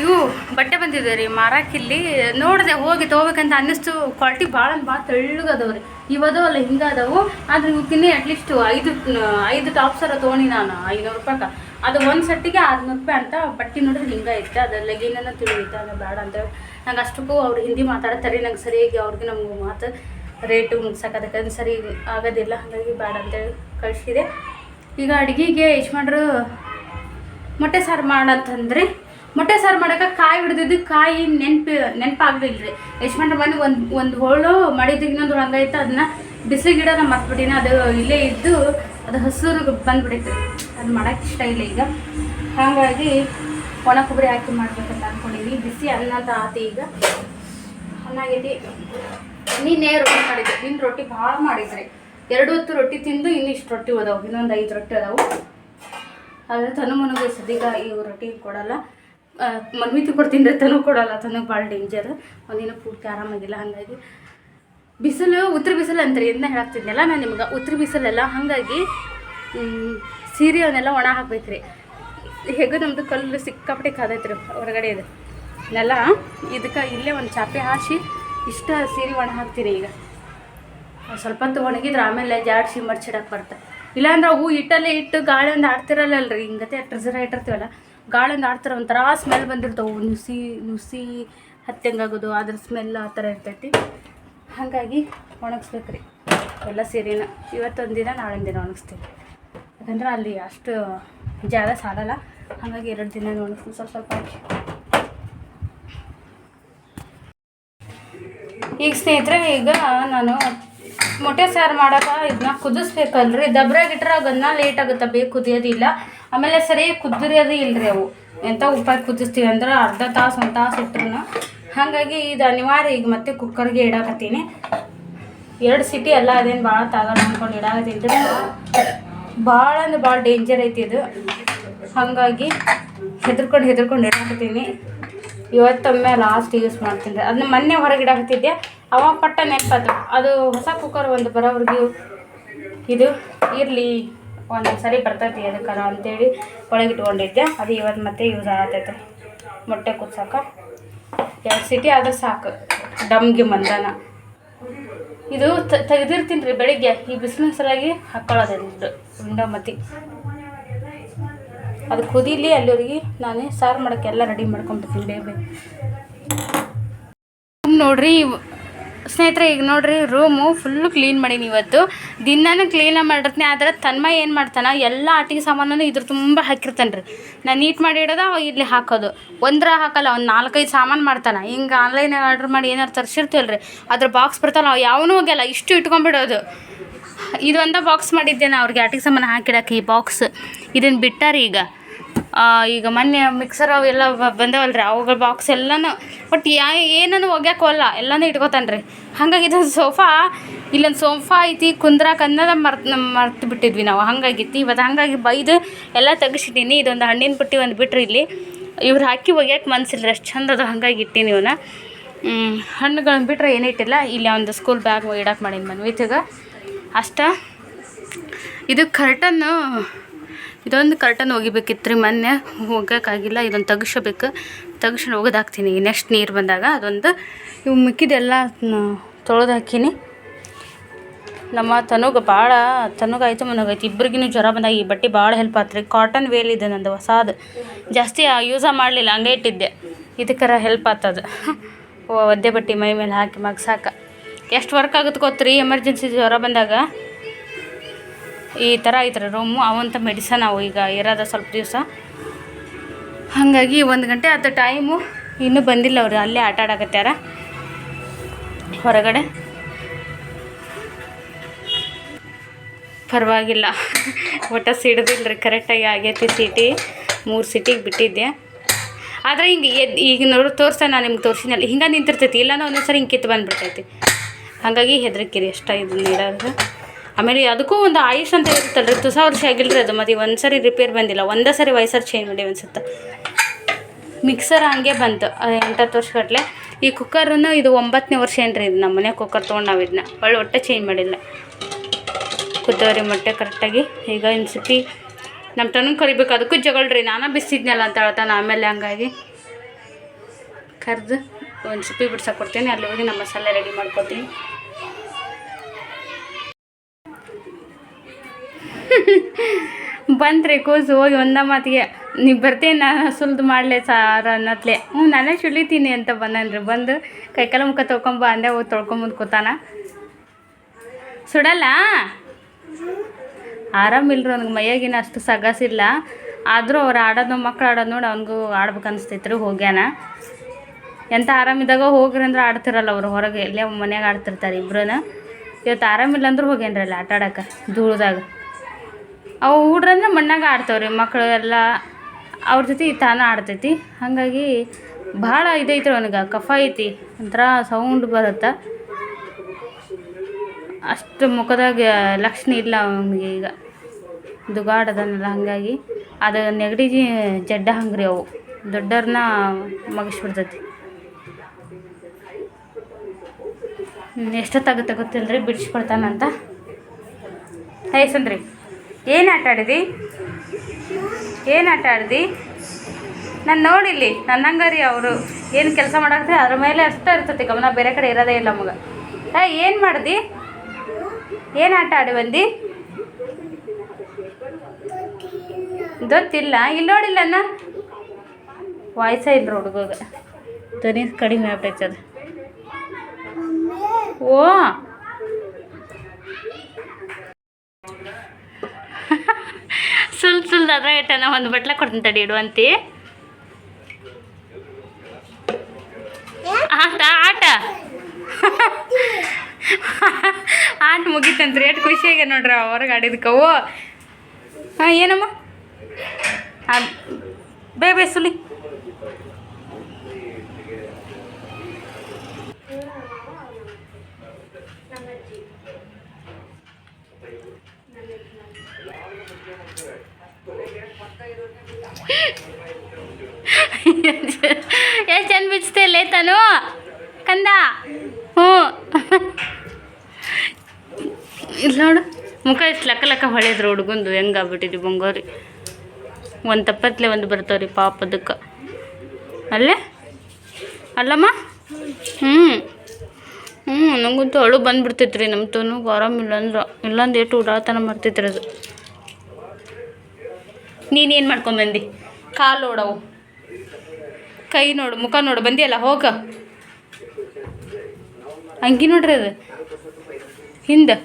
ಇವು ಬಟ್ಟೆ ಬಂದಿದೆ ರೀ, ಮಾರಾಕಿಲ್ಲಿ. ನೋಡಿದೆ, ಹೋಗಿ ತೊಗೋಬೇಕಂತ ಅನ್ನಿಸ್ತು. ಕ್ವಾಲಿಟಿ ಭಾಳ ಭಾಳ ತೆಳ್ಳಗದವು ರೀ ಅಲ್ಲ ಹಿಂಗೆ ಅದಾವು ಆದ್ರೆ ಇವಕ್ಕಿನ್ನೇ ಅಟ್ಲೀಸ್ಟ್ ಐದು ಐದು ಟಾಪ್ಸರ ತೊಗೊಂಡು ನಾನು, ಐನೂರು ರೂಪಾಯಿಗೆ ಅದು ಒಂದು ಸೆಟ್ಟಿಗೆ ಆರುನೂರು ರೂಪಾಯಿ ಅಂತ ಬಟ್ಟೆ ನೋಡಿದ್ರೆ ಹಿಂಗೆ ಐತೆ. ಅದು ಲೆಗಿನ ತಿಳಿಯುತ್ತೆ, ಅದು ಬೇಡ ಅಂತ ನಂಗೆ ಅಷ್ಟಕ್ಕೂ ಅವ್ರು ಹಿಂದಿ ಮಾತಾಡ್ತಾರೆ, ನಂಗೆ ಸರಿಯಾಗಿ ಅವ್ರಿಗೆ ನಮ್ಗೆ ಮಾತು ರೇಟು ಮುಗ್ಸಕ್ಕೆ ಸರಿ ಆಗೋದಿಲ್ಲ, ಹಾಗಾಗಿ ಬೇಡ ಅಂತೇಳಿ ಕಳಿಸಿದೆ. ಈಗ ಅಡುಗೆಗೆ ಮಾಡ್ರು ಮೊಟ್ಟೆ ಸಾರು ಮಾಡಂತಂದ್ರೆ. ಮೊಟ್ಟೆ ಸಾರು ಮಾಡಕ್ಕೆ ಕಾಯಿ ಹಿಡ್ದಿದ್ದು ಕಾಯಿ ನೆನ್ಪು ನೆನಪಾಗ್ಲಿಲ್ಲ ರೀ ಬಂದು ಮನೆ ಒಂದು ಒಂದು ಹೋಳು ಮಾಡಿದ್ದು ಇನ್ನೊಂದು ಹಂಗೈತೆ ಅದನ್ನ ಬಿಸಿ ಗಿಡ ಮರ್ತ್ಬಿಟ್ಟಿನ. ಅದು ಇಲ್ಲೇ ಇದ್ದು ಅದು ಹಸಿರು ಬಂದ್ಬಿಡೈತೆ ಅದು ಮಾಡೋಕೆ ಇಷ್ಟ ಇಲ್ಲ ಈಗ. ಹಾಗಾಗಿ ಒಣ ಕೊಬ್ಬರಿ ಹಾಕಿ ಮಾಡ್ಬೇಕಂತ ಅಂದ್ಕೊಂಡಿದ್ವಿ ಬಿಸಿ ಅನ್ನ ಅಂತ ಆತಿ ಈಗ. ಚೆನ್ನಾಗೈತಿ ಆಗೈತಿ. ನೀನೇ ರೊಟ್ಟಿ ಮಾಡಿದ್ದೆ. ನಿನ್ನ ರೊಟ್ಟಿ ಭಾಳ ಮಾಡಿದ್ರಿ. ಎರಡು ಹೊತ್ತು ರೊಟ್ಟಿ ತಿಂದು ಇನ್ನಿಷ್ಟು ರೊಟ್ಟಿ ಅದಾವು ಇನ್ನೊಂದು ಐದು ರೊಟ್ಟಿ ಅದಾವು ಆದರೆ ತನು ಮನಗೆ ಸದ್ಯಕ್ಕೆ ಈ ರೊಟ್ಟಿ ಕೊಡಲ್ಲ. ಮನ್ವಿತಿ ಕೊಡ್ತೀನಿ ತನೂ ಕೊಡಲ್ಲ, ತನಗೆ ಭಾಳ ಡೇಂಜರ್ ಒಂದಿನ ಪೂರ್ತಿ ಆರಾಮಾಗಿಲ್ಲ, ಹಾಗಾಗಿ ಬಿಸಿಲು, ಉತ್ತರ ಬಿಸಿಲು ಅಂತಾರೆ, ಇದನ್ನ ಹೇಳಾಕ್ತಿದ್ನಲ್ಲ ನಾನು ನಿಮ್ಗೆ? ಉತ್ತರ ಬಿಸಿಲೆಲ್ಲ, ಹಾಗಾಗಿ ಸೀರೆ ಅವನ್ನೆಲ್ಲ ಒಣ ಹಾಕ್ಬೇಕ್ರಿ. ಹೇಗೂ ನಮ್ಮದು ಕಲ್ಲು ಸಿಕ್ಕಾಪಟ್ಟೆ ಕಾದೈತ್ರಿ ಹೊರಗಡೆ ಇದೆ. ನೆಲ, ಇದಕ್ಕೆ ಇಲ್ಲೇ ಒಂದು ಚಾಪೆ ಹಾಸಿ ಇಷ್ಟ ಸೀರೆ ಒಣ ಹಾಕ್ತೀನಿ ಈಗ. ಸ್ವಲ್ಪ ಹೊತ್ತು ಒಣಗಿದ್ರೆ ಆಮೇಲೆ ಸಿಮರ್ ಮರ್ಚಿಡಕ್ಕೆ ಬರ್ತದೆ ಇಲ್ಲಾಂದ್ರೆ ಹೂ ಇಟ್ಟಲ್ಲೇ ಇಟ್ಟು ಗಾಳಿ ಒಂದು ಆಡ್ತಿರಲ್ಲ ರೀ ಹಿಂಗತೆ ಟ್ರೆಸರ್ ಇಟ್ಟಿರ್ತೀವಲ್ಲ ಗಾಳಿ ಒಂದು ಆಡ್ತಾರೆ ಒಂಥರ ಸ್ಮೆಲ್ ಬಂದಿರ್ತಾವೆ ನುಸಿ ನುಸಿ ಹತ್ತಂಗಾಗೋದು ಅದ್ರ ಸ್ಮೆಲ್ ಆ ಥರ ಇರ್ತೈತಿ. ಹಾಗಾಗಿ ಒಣಗಿಸ್ಬೇಕ್ರಿ. ಎಲ್ಲ ಸೀರೆನ. ಇವತ್ತೊಂದು ದಿನ ನಾಳೊಂದು ದಿನ ಒಣಗಿಸ್ತೀವಿ. ಯಾಕಂದ್ರೆ ಅಲ್ಲಿ ಅಷ್ಟು ಜಾಗ ಸಾಲಲ್ಲ. ಹಾಗಾಗಿ ಎರಡು ದಿನ ಒಣಗಿಸ್ತೀವಿ. ಸ್ವಲ್ಪ ಸ್ವಲ್ಪ ಹಾಕಿ. ಈಗ ಸ್ನೇಹಿತರೆ, ಈಗ ನಾನು ಮೊಟ್ಟೆ ಸಾರು ಮಾಡೋಕೆ ಇದನ್ನ ಕುದಿಸ್ಬೇಕಲ್ರಿ. ದಬ್ರಾಗಿಟ್ರೆ ಅದನ್ನ ಲೇಟ್ ಆಗುತ್ತೆ? ಬೇಗ ಕುದಿಯೋದಿಲ್ಲ. ಆಮೇಲೆ ಸರಿ ಕುದಿಯೋದು ಇಲ್ರಿ ಅವು. ಎಂಥ ಉಪ್ಪಾಗಿ ಕುದಿಸ್ತೀವಿ ಅಂದ್ರೆ ಅರ್ಧ ತಾಸು, ಒಂದು ತಾಸು ಇಟ್ರು ಹಾಗಾಗಿ ಇದು ಅನಿವಾರ್ಯ ಈಗ ಮತ್ತೆ ಕುಕ್ಕರ್ಗೆ ಇಡಾಕತ್ತೀನಿ. ಎರಡು ಸಿಟಿ ಎಲ್ಲ ಅದೇನು ಭಾಳ ತಾಗಡ ಅಂದ್ಕೊಂಡು ಇಡಾಕತ್ತೀನಿ ಭಾಳ ಅಂದ್ರೆ ಭಾಳ ಡೇಂಜರ್ ಐತಿ ಇದು. ಹಾಗಾಗಿ ಹೆದರ್ಕೊಂಡು ಹೆದರ್ಕೊಂಡು ಇಡಾಕತ್ತೀನಿ. ಇವತ್ತೊಮ್ಮೆ ಲಾಸ್ಟ್ ಯೂಸ್ ಮಾಡ್ತೀನಿ. ಅದನ್ನ ಮೊನ್ನೆ ಹೊರಗೆ ಇಡಾಕತ್ತಿದ್ದೆ. ಅವಾಗ ಪಟ್ಟ ನೆನಪಾತು. ಅದು ಹೊಸ ಕುಕ್ಕರ್ ಒಂದು ಬರೋವ್ರಿಗೆ ಇದು ಇರಲಿ. ಒಂದು ಸರಿ ಬರ್ತೈತಿ ನಾವು ಅಂತೇಳಿ ಒಳಗಿಟ್ಕೊಂಡಿದ್ದೆ. ಅದು ಇವತ್ತು ಮತ್ತೆ ಯೂಸ್ ಆಗತ್ತೈತೆ. ಮೊಟ್ಟೆ ಕುದ್ಸಕ್ಕೆ ಎರಡು ಸಿಟಿ ಆದ್ರೆ ಸಾಕು. ಡಮ್ಗೆ ಮಂದನ. ಇದು ತೆಗೆದಿರ್ತೀನಿ ರೀ ಬೆಳಿಗ್ಗೆ. ಈ ಬಿಸಿಲಿನ ಸಲುವಾಗಿ ಹಾಕ್ಕೊಳ್ಳೋದು ಉಂಡ ಮತಿ ಅದು ಕುದೀಲಿ ಅಲ್ಲಿವ್ರಿಗೆ ನಾನೇ ಸಾರು ಮಾಡೋಕ್ಕೆ ಎಲ್ಲ ರೆಡಿ ಮಾಡ್ಕೊಂಬಿಡ್ತೀನಿ ಬೇಗ ಬೇಗ ನೋಡ್ರಿ ಸ್ನೇಹಿತರೆ, ಈಗ ನೋಡ್ರಿ ರೂಮು ಫುಲ್ಲು ಕ್ಲೀನ್ ಮಾಡೀನಿ ಇವತ್ತು. ದಿನಾನು ಕ್ಲೀನಾಗಿ ಮಾಡಿರ್ತೀನಿ, ಆದರೆ ತನ್ಮಯ ಏನು ಮಾಡ್ತಾನೆ, ಎಲ್ಲ ಆಟಿಕೆ ಸಾಮಾನು ಇದ್ರ ತುಂಬ ಹಾಕಿರ್ತಾನೆ ರೀ ನಾನು ನೀಟ್ ಮಾಡಿ ಇಡೋದು ಅವ ಇಲ್ಲಿ ಹಾಕೋದು. ಒಂದ್ರ ಹಾಕಲ್ಲ, ಒಂದು ನಾಲ್ಕೈದು ಸಾಮಾನು ಮಾಡ್ತಾನೆ. ಹಿಂಗೆ ಆನ್ಲೈನ್ ಆರ್ಡ್ರ್ ಮಾಡಿ ಏನಾರು ತರಿಸಿರ್ತೀವಲ್ಲ ರೀ ಅದ್ರ ಬಾಕ್ಸ್ ಬರ್ತಾನೆ ಅವು ಯಾವನೂ ಹೋಗಲ್ಲ, ಇಷ್ಟು ಇಟ್ಕೊಂಡ್ಬಿಡೋದು. ಇದೊಂದ ಬಾಕ್ಸ್ ಮಾಡಿದ್ದೆ ನಾ ಅವ್ರಿಗೆ ಆಟಿಗೆ ಸಾಮಾನು ಹಾಕಿಡಕ್ಕೆ ಈ ಬಾಕ್ಸ್ ಇದನ್ನು ಬಿಟ್ಟಾರೆ ಈಗ ಈಗ ಮೊನ್ನೆ ಮಿಕ್ಸರ್ ಅವೆಲ್ಲ ಬಂದವಲ್ರಿ, ಅವುಗಳ ಬಾಕ್ಸ್ ಎಲ್ಲನೂ ಬಟ್ ಯಾ, ಏನನ್ನು ಒಗ್ಯಾಕೋಲ್ಲ ಎಲ್ಲನೂ ಇಟ್ಕೋತಾನೆ ರೀ ಹಾಗಾಗಿ ಇದೊಂದು ಸೋಫಾ, ಇಲ್ಲೊಂದು ಸೋಫಾ ಐತಿ, ಕುಂದ್ರಾಕ ಅನ್ನೋದ ಮರ್ತ್ ಮರ್ತು ಬಿಟ್ಟಿದ್ವಿ ನಾವು, ಹಂಗಾಗಿತ್ತು. ಇವತ್ತು ಹಾಗಾಗಿ ಬೈದು ಎಲ್ಲ ತೆಗಿಸಿದ್ದೀನಿ ಇದೊಂದು ಹಣ್ಣಿನ ಬುಟ್ಟಿ ಒಂದು ಬಿಟ್ರಿ ಇಲ್ಲಿ. ಇವ್ರು ಹಾಕಿ ಒಗ್ಯಾಕೆ ಮನ್ಸಿಲ್ಲ ಅಷ್ಟು ಚಂದ ಅದು, ಹಾಗಾಗಿ ಇಟ್ಟೀನಿ ಇವನ್ನ ಹಣ್ಣುಗಳನ್ನ ಬಿಟ್ರೆ ಏನಿಟ್ಟಿಲ್ಲ ಇಲ್ಲಿ ಒಂದು ಸ್ಕೂಲ್ ಬ್ಯಾಗ್ ಇಡಕ್ಕೆ ಮಾಡೀನಿ ಮನ್ವಿತಿಗೆ. ಅಷ್ಟ. ಇದು ಕರ್ಟನ್ನು ಇದೊಂದು ಕರ್ಟನ್ ಒಗಿಬೇಕಿತ್ತು ರೀ ಮೊನ್ನೆ. ಹೋಗೋಕ್ಕಾಗಿಲ್ಲ, ಇದೊಂದು ತೆಗಿಸ್ಬೇಕು. ತೆಗಿಸ್ಕೊಂಡು ಒಗೆದು ಹಾಕ್ತೀನಿ. ನೆಕ್ಸ್ಟ್ ನೀರು ಬಂದಾಗ ಅದೊಂದು ಇವು ಮಿಕ್ಕಿದೆಲ್ಲ ತೊಳೆದು ಹಾಕೀನಿ. ನಮ್ಮ ತನುಗೆ ಭಾಳ ತನುಗಾಯ್ತು ಮನಗಾಯ್ತು ಇಬ್ರಿಗೂ ಜ್ವರ ಬಂದಾಗ ಈ ಬಟ್ಟೆ ಭಾಳ ಹೆಲ್ಪ್ ಆತ್ರಿ. ಕಾಟನ್ ವೇಲ್ ಇದೆ ನಂದು, ಹೊಸಾದು. ಜಾಸ್ತಿ ಯೂಸ ಮಾಡಲಿಲ್ಲ, ಹಂಗೆ ಇಟ್ಟಿದ್ದೆ. ಇದಕ್ಕರ ಹೆಲ್ಪ್ ಆತದ. ಒದ್ದೆ ಬಟ್ಟೆ ಮೈ ಮೇಲೆ ಹಾಕಿ ಮಗ್ಸಾಕ. ಎಷ್ಟು ವರ್ಕ್ ಆಗುತ್ತೆ ಗೊತ್ತ್ರಿ? ಎಮರ್ಜೆನ್ಸಿ ಜ್ವರ ಬಂದಾಗ? ಈ ಥರ ಐತ್ರಿ ರೂಮು ಅವಂತ ಮೆಡಿಸನ್ ಅವು ಈಗ ಇರೋದ ಸ್ವಲ್ಪ ದಿವಸ. ಹಾಗಾಗಿ ಒಂದು ಗಂಟೆ ಅದು ಟೈಮು ಇನ್ನೂ ಬಂದಿಲ್ಲ ಅವರು, ಅಲ್ಲೇ ಆಟ ಆಡಕತ್ಯಾರ. ಹೊರಗಡೆ. ಪರವಾಗಿಲ್ಲ. ಒಟ್ಟ ಸಿಡ್ದಿಲ್ಲ ಕರೆಕ್ಟಾಗಿ ಆಗೈತಿ ಸಿಟಿ ಮೂರು ಸಿಟಿಗೆ ಬಿಟ್ಟಿದ್ದೆ ಆದರೆ ಹಿಂಗೆ ಎದ್, ಈಗ ನೋಡಿ ತೋರಿಸ್ತಾ ನಾನು ನಿಮ್ಗೆ ತೋರಿಸಿನಲ್ಲ ಹಿಂಗೆ ನಿಂತಿರ್ತೈತಿ, ಇಲ್ಲಾಂದ್ರೆ ಒಂದೊಂದು ಸರಿ ಹಿಂಗೆ ಕಿತ್ತು ಬಂದುಬಿಡ್ತೈತಿ. ಹಾಗಾಗಿ ಹೆದರಿಕಿರಿ ಎಷ್ಟ ಇದನ್ನ ಇಡೋದು. ಆಮೇಲೆ ಅದಕ್ಕೂ ಒಂದು ಆಯುಷ್ ಅಂತ ಇರುತ್ತಲ್ಲ ರೀ ತುಸ ವರ್ಷ ಆಗಿಲ್ಲ ಅದು. ಮತ್ತು ಒಂದು ಸರಿ ರಿಪೇರ್ ಬಂದಿಲ್ಲ. ಒಂದೇ ಸರಿ ವಯಸ್ಸಾರು ಚೇಂಜ್ ಮಾಡಿ ಅನ್ಸುತ್ತೆ. ಮಿಕ್ಸರ್ ಹಂಗೆ ಬಂತು. ಎಂಟತ್ತು ಎಂಟತ್ತು ವರ್ಷಗಟ್ಟಲೆ ಈ ಕುಕ್ಕರನ್ನು ಇದು ಒಂಬತ್ತನೇ ವರ್ಷ ಏನ್ರಿ ಇದು? ನಮ್ಮ ಮನೆ ಕುಕ್ಕರ್ ತೊಗೊಂಡು ನಾವು ಇದನ್ನ ಒಳ್ಳೆ ಒಟ್ಟೆ ಚೇಂಜ್ ಮಾಡಿಲ್ಲ ಕುದ್ದವರಿ ಮೊಟ್ಟೆ ಕರೆಕ್ಟಾಗಿ ಈಗ ಸತಿ ನಮ್ಮ ತನಗೆ ಕರಿಬೇಕು. ಅದಕ್ಕೂ ಜಗಳ್ರಿ ನಾನು ಬಿಸಿದ್ನಲ್ಲ ಅಂತ ಹೇಳ್ತಾನೆ. ಆಮೇಲೆ ಹಂಗಾಗಿ ಕರೆದು ಒಂದು ಸಿಪ್ಪಿ ಬಿಡ್ಸಕ್ಕೆ ಕೊಡ್ತೀನಿ. ಅಲ್ಲಿ ಹೋಗಿ ನಮ್ಮ ಮಸಾಲೆ ರೆಡಿ ಮಾಡ್ಕೊತೀನಿ. ಬಂತ್ರಿ ಕೂಸು ಹೋಗಿ ಒಂದ ಮಾತಿಗೆ, ನೀವು ಬರ್ತೇನೆ ನಾನು ಸುಲ್ದು ಮಾಡಲೆ ಸಾರು ಅನ್ನತ್ಲೆ. ಹ್ಞೂ, ನಾನೇ ಸುಲಿತೀನಿ ಅಂತ ಬಂದನ್ರಿ. ಬಂದು ಕೈಕಾಲ ಮುಖ ತೊಳ್ಕೊಂಬ ಅಂದೆ, ಹೋಗಿ ತೊಳ್ಕೊಂಬಂದು ಕೂತಾನ. ಸುಡಲ್ಲ? ಆರಾಮಿಲ್ರಿ ಅವ್ನಿಗೆ ಮೈಯಾಗಿನ ಅಷ್ಟು ಸಗಸಿಲ್ಲ ಆದರೂ ಅವ್ರು ಆಡೋದು, ಮಕ್ಳು ಆಡೋದು ನೋಡಿ ಅವ್ನಿಗೂ ಆಡ್ಬೇಕು ಅನಿಸ್ತೈತ್ರಿ ಹೋಗ್ಯಾನ. ಎಂಥ ಆರಾಮಿದ್ದಾಗ ಹೋಗ್ರಿ ಅಂದ್ರೆ ಆಡ್ತಿರಲ್ಲ ಅವರು, ಹೊರಗೆ ಎಲ್ಲೇ ಮನ್ಯಾಗ ಆಡ್ತಿರ್ತಾರೆ ಇಬ್ರನ್ನ ಇವತ್ತು ಆರಾಮಿಲ್ಲ ಅಂದ್ರೆ ಹೋಗ್ಯಾನ್ರಲ್ಲ ಆಟ ಆಡೋಕೆ ಧೂಳ್ದಾಗ. ಅವು ಹುಡ್ರಂದ್ರೆ ಮಣ್ಣಾಗ ಆಡ್ತಾವ್ರಿ ಮಕ್ಕಳು ಎಲ್ಲ. ಅವ್ರ ಜೊತೆ ತಾನು ಆಡ್ತೈತಿ. ಹಾಗಾಗಿ ಭಾಳ ಇದೈತಿ ಅವನಿಗೆ, ಕಫ ಐತಿ. ಒಂಥರ ಸೌಂಡ್ ಬರುತ್ತೆ. ಅಷ್ಟು ಮುಖದಾಗ ಲಕ್ಷಣ ಇಲ್ಲ ಅವನಿಗೆ ಈಗ. ದುಗಾಡದನಲ್ಲ, ಹಾಗಾಗಿ ಅದು ನೆಗಡಿ ಜಡ್ಡ ಹಂಗ್ರಿ ಅವು. ದೊಡ್ಡವ್ರನ್ನ ಮಗಿಸ್ಬಿಡ್ತೈತಿ. ಎಷ್ಟೊತ್ತಾಗುತ್ತೆ ಗೊತ್ತಿಲ್ಲ ರೀ ಬಿಡಿಸ್ಕೊಳ್ತಾನಂತ ಹೇ ಸುಂದ್ರಿ. ಏನು ಆಟ ಆಡಿದಿ? ಏನು ಆಟ ಆಡಿದಿ? ನಾನು ನೋಡಿಲ್ಲಿ ನನ್ನ ಹಂಗಾರಿ ಅವರು ಏನು ಕೆಲಸ ಮಾಡಾಕ್ತಿ ಅದ್ರ ಮೇಲೆ ಅಷ್ಟೇ ಇರ್ತೈತಿ ಗಮನ, ಬೇರೆ ಕಡೆ ಇರೋದೇ ಇಲ್ಲ ನಮಗೆ. ಏ, ಏನು ಮಾಡ್ದಿ? ಏನು ಆಟ ಆಡಿ ಬಂದಿ? ಗೊತ್ತಿಲ್ಲ ಇಲ್ಲಿ ನೋಡಿಲ್ಲ ಅಣ್ಣ. ವಾಯ್ಸ ಇಲ್ಲ ಹುಡುಗ ಧ್ವನಿ ಕಡಿಮೆ ಆಗ್ತೈತೆ ಅದು. ಓ. ಸುಲ್ ಸುಲ್ ಅದ್ರ ಇಟ್ಟನ ಒಂದು ಬಟ್ಲ ಕೊಡ್ತೀನಿ ತಡಿ ಇಡುವಂತಿ ಆಟ ಆಟ. ಆಟ ಮುಗೀತಂತ್ರಿ ಎಷ್ಟು ಖುಷಿಯಾಗ ನೋಡ್ರಿ ಹೊರಗೆ ಆಡಿದ್ಕವು ಹಾಂ ಏನಮ್ಮ? ಬೇ ಬೇಸುಲಿ ಎಷ್ಟು ಚಂದ ಬಿಚ್ತೇಲೆ ತಾನು? ಕಂದ? ಹ್ಞೂ. ಇಲ್ಲ ನೋಡು. ಮುಖ ಎಷ್ಟು ಲಕ್ಕ ಲಕ್ಕ ಹೊಳೆದ್ರು ಹುಡುಗಂದು. ಹೆಂಗೆ ಆಗ್ಬಿಟ್ಟಿದ್ರಿ ಬಂಗೋರಿ? ಒಂದು ತಪ್ಪತ್ಲೆ ಒಂದು ಬರ್ತಾವ್ರಿ ಪಾಪದಕ್ಕೆ ಅಲ್ಲೇ? ಅಲ್ಲಮ್ಮ? ಹ್ಞೂ. ಹ್ಞೂ, ನಂಗಂತೂ ಅಳು ಬಂದ್ಬಿಡ್ತೈತೆ ರೀ ನಮ್ಮ ತೋನು ಆರಾಮಿಲ್ಲ ಅಂದ್ರೆ. ಇಲ್ಲಂದು ಎಷ್ಟು ಉಡಾತನ ಮಾಡ್ತೈತ್ರಿ ಅದು. ನೀನೇನು ಮಾಡ್ಕೊಂಬಂದು ಕಾಲು ನೋಡವು. ಕೈ ನೋಡು, ಮುಖ ನೋಡು, ಬಂದಿಯಲ್ಲ, ಹೋಗ. ಅಂಗಿ ನೋಡ್ರಿ ಅದು. ಹಿಂದೆ.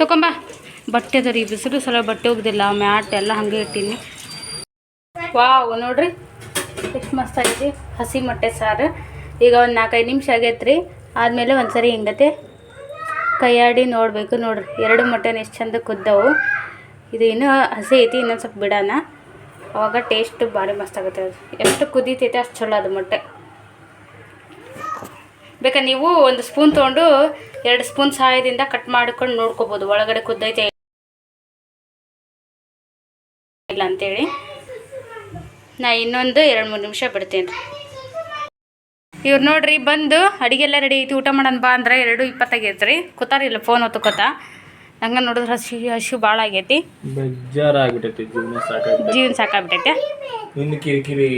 ತಗೊಂಬ ಬಟ್ಟೆ ಅದ ರೀ ಬಿಸಿಲು ಸಲ ಬಟ್ಟೆ ಹೋಗುದಿಲ್ಲ ಮ್ಯಾಟ್ ಎಲ್ಲ ಹಾಗೆ ಇಟ್ಟೀನಿ. ವಾವ್, ನೋಡ್ರಿ. ಎಷ್ಟು ಮಸ್ತ್ ಆಗೈತಿ ಹಸಿ ಮೊಟ್ಟೆ ಸಾರು. ಈಗ ಒಂದು ನಾಲ್ಕೈದು ನಿಮಿಷ ಆಗೈತೆ ರೀ ಆದಮೇಲೆ ಒಂದ್ಸರಿ ಹಿಂಗತೆ ಕೈಯಾಡಿ ನೋಡಬೇಕು ನೋಡ್ರಿ. ಎರಡು ಮೊಟ್ಟೆನ ಎಷ್ಟು ಚಂದ ಕುದ್ದವು. ಇದು ಇನ್ನೂ ಹಸಿ ಐತಿ, ಇನ್ನೊಂದು ಸ್ವಲ್ಪ ಬಿಡೋಣ ಅವಾಗ ಟೇಸ್ಟ್ ಭಾರಿ ಮಸ್ತ್ ಆಗುತ್ತೆ ಅದು. ಎಷ್ಟು ಕುದೀತೈತೆ ಅಷ್ಟು ಚಲೋ ಅದು ಮೊಟ್ಟೆ. ಬೇಕಾ ನೀವು ಒಂದು ಸ್ಪೂನ್ ತೊಗೊಂಡು ಎರಡು ಸ್ಪೂನ್ ಸಹಾಯದಿಂದ ಕಟ್ ಮಾಡ್ಕೊಂಡು ನೋಡ್ಕೋಬೋದು. ಒಳಗಡೆ ಕುದ್ದೈತೆ ಇಲ್ಲ ಅಂತೇಳಿ. ನಾ ಇನ್ನೊಂದು ಎರಡು ಮೂರು ನಿಮಿಷ ಬಿಡ್ತೇನೆ. ಇವ್ರು ನೋಡ್ರಿ ಬಂದು ಅಡಿಗೆಲ್ಲ ರೆಡಿ ಐತಿ. ಊಟ ಮಾಡೋಣ ಬಾ ಅಂದ್ರೆ ಎರಡು ಇಪ್ಪತ್ತಾಗೈತೆ ರೀ. ಕೂತಾರಿಲ್ಲ ಫೋನ್ ಹೊತ್ತು ಹೊತ್ತಕೋತ ಹಂಗೆ ನೋಡಿದ್ರೆ ಹಸಿ ಹಸಿ ಭಾಳ ಆಗೈತಿ. ಬೇಜಾರಾಗ್ಬಿಟ್ಟೈತಿ ಜೀವನ ಸಾಕಾಗ್ಬಿಟ್ಟೈತಿ. ಜೀವನ ಸಾಕಾಗ್ಬಿಟ್ಟೈತೆ. ಇನ್ನು ಕಿರಿಕಿರಿ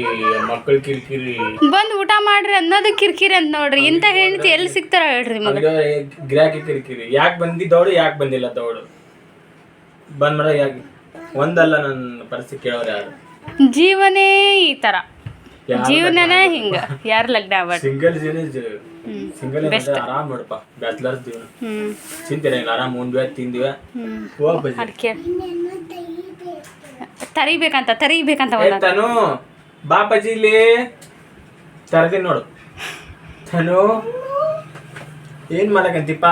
ಮಕ್ಕಳ ಕಿರಿಕಿರಿ. ಬಂದು ಊಟ ಮಾಡ್ರಿ ಅನ್ನೋದು ಕಿರಿಕಿರಿ ಅಂತ ನೋಡ್ರಿ. ಇಂಥ ಹೆಂಡತಿ ಎಲ್ಲಿ ಸಿಗ್ತಾರ ಹೇಳ್ರಿ ಮಗ ಹಂಗ ಗಿರಾಕಿ ಕಿರಿಕಿರಿ. ಯಾಕೆ ಬಂದಿದ್ದವಳು ಯಾಕೆ ಬಂದಿಲ್ಲ ದೌಡು. ಬಂದ್ ಮಾಡ ಯಾಕೆ ಒಂದಲ್ಲ ನನ್ನ ಪರಿಸ್ಥಿತಿ ಕೇಳೋರು ಯಾರು? ಜೀವನೇ ಈ ಥರ ಜೀವನನೇ ಹಿಂಗೆ. ಯಾರು ಲಗ್ನ ಆಗ್ಬಾರ್ದು? ಸಿಂಗಲ್ ಜೀವನ ಸಿಂಗಲ್ ಆರಾಮ್ ನೋಡಪ್ಪ. ಬ್ಯಾಚುಲರ್ಸ್ ಜೀವನ. ಚಿಂತೆ ಆರಾಮ್ ಉಂಡ್ವೆ ತಿಂದಿವೆ. ಅದಕ್ಕೆ ತರಿಬೇಕಂತ ತರಿಬೇಕಂತ ತನು ಬಾ ಇಲ್ಲಿ ತರ್ತೀನಿ ನೋಡು. ತನು ಏನ್ ಮಾಡಕಂತಿಪ್ಪ?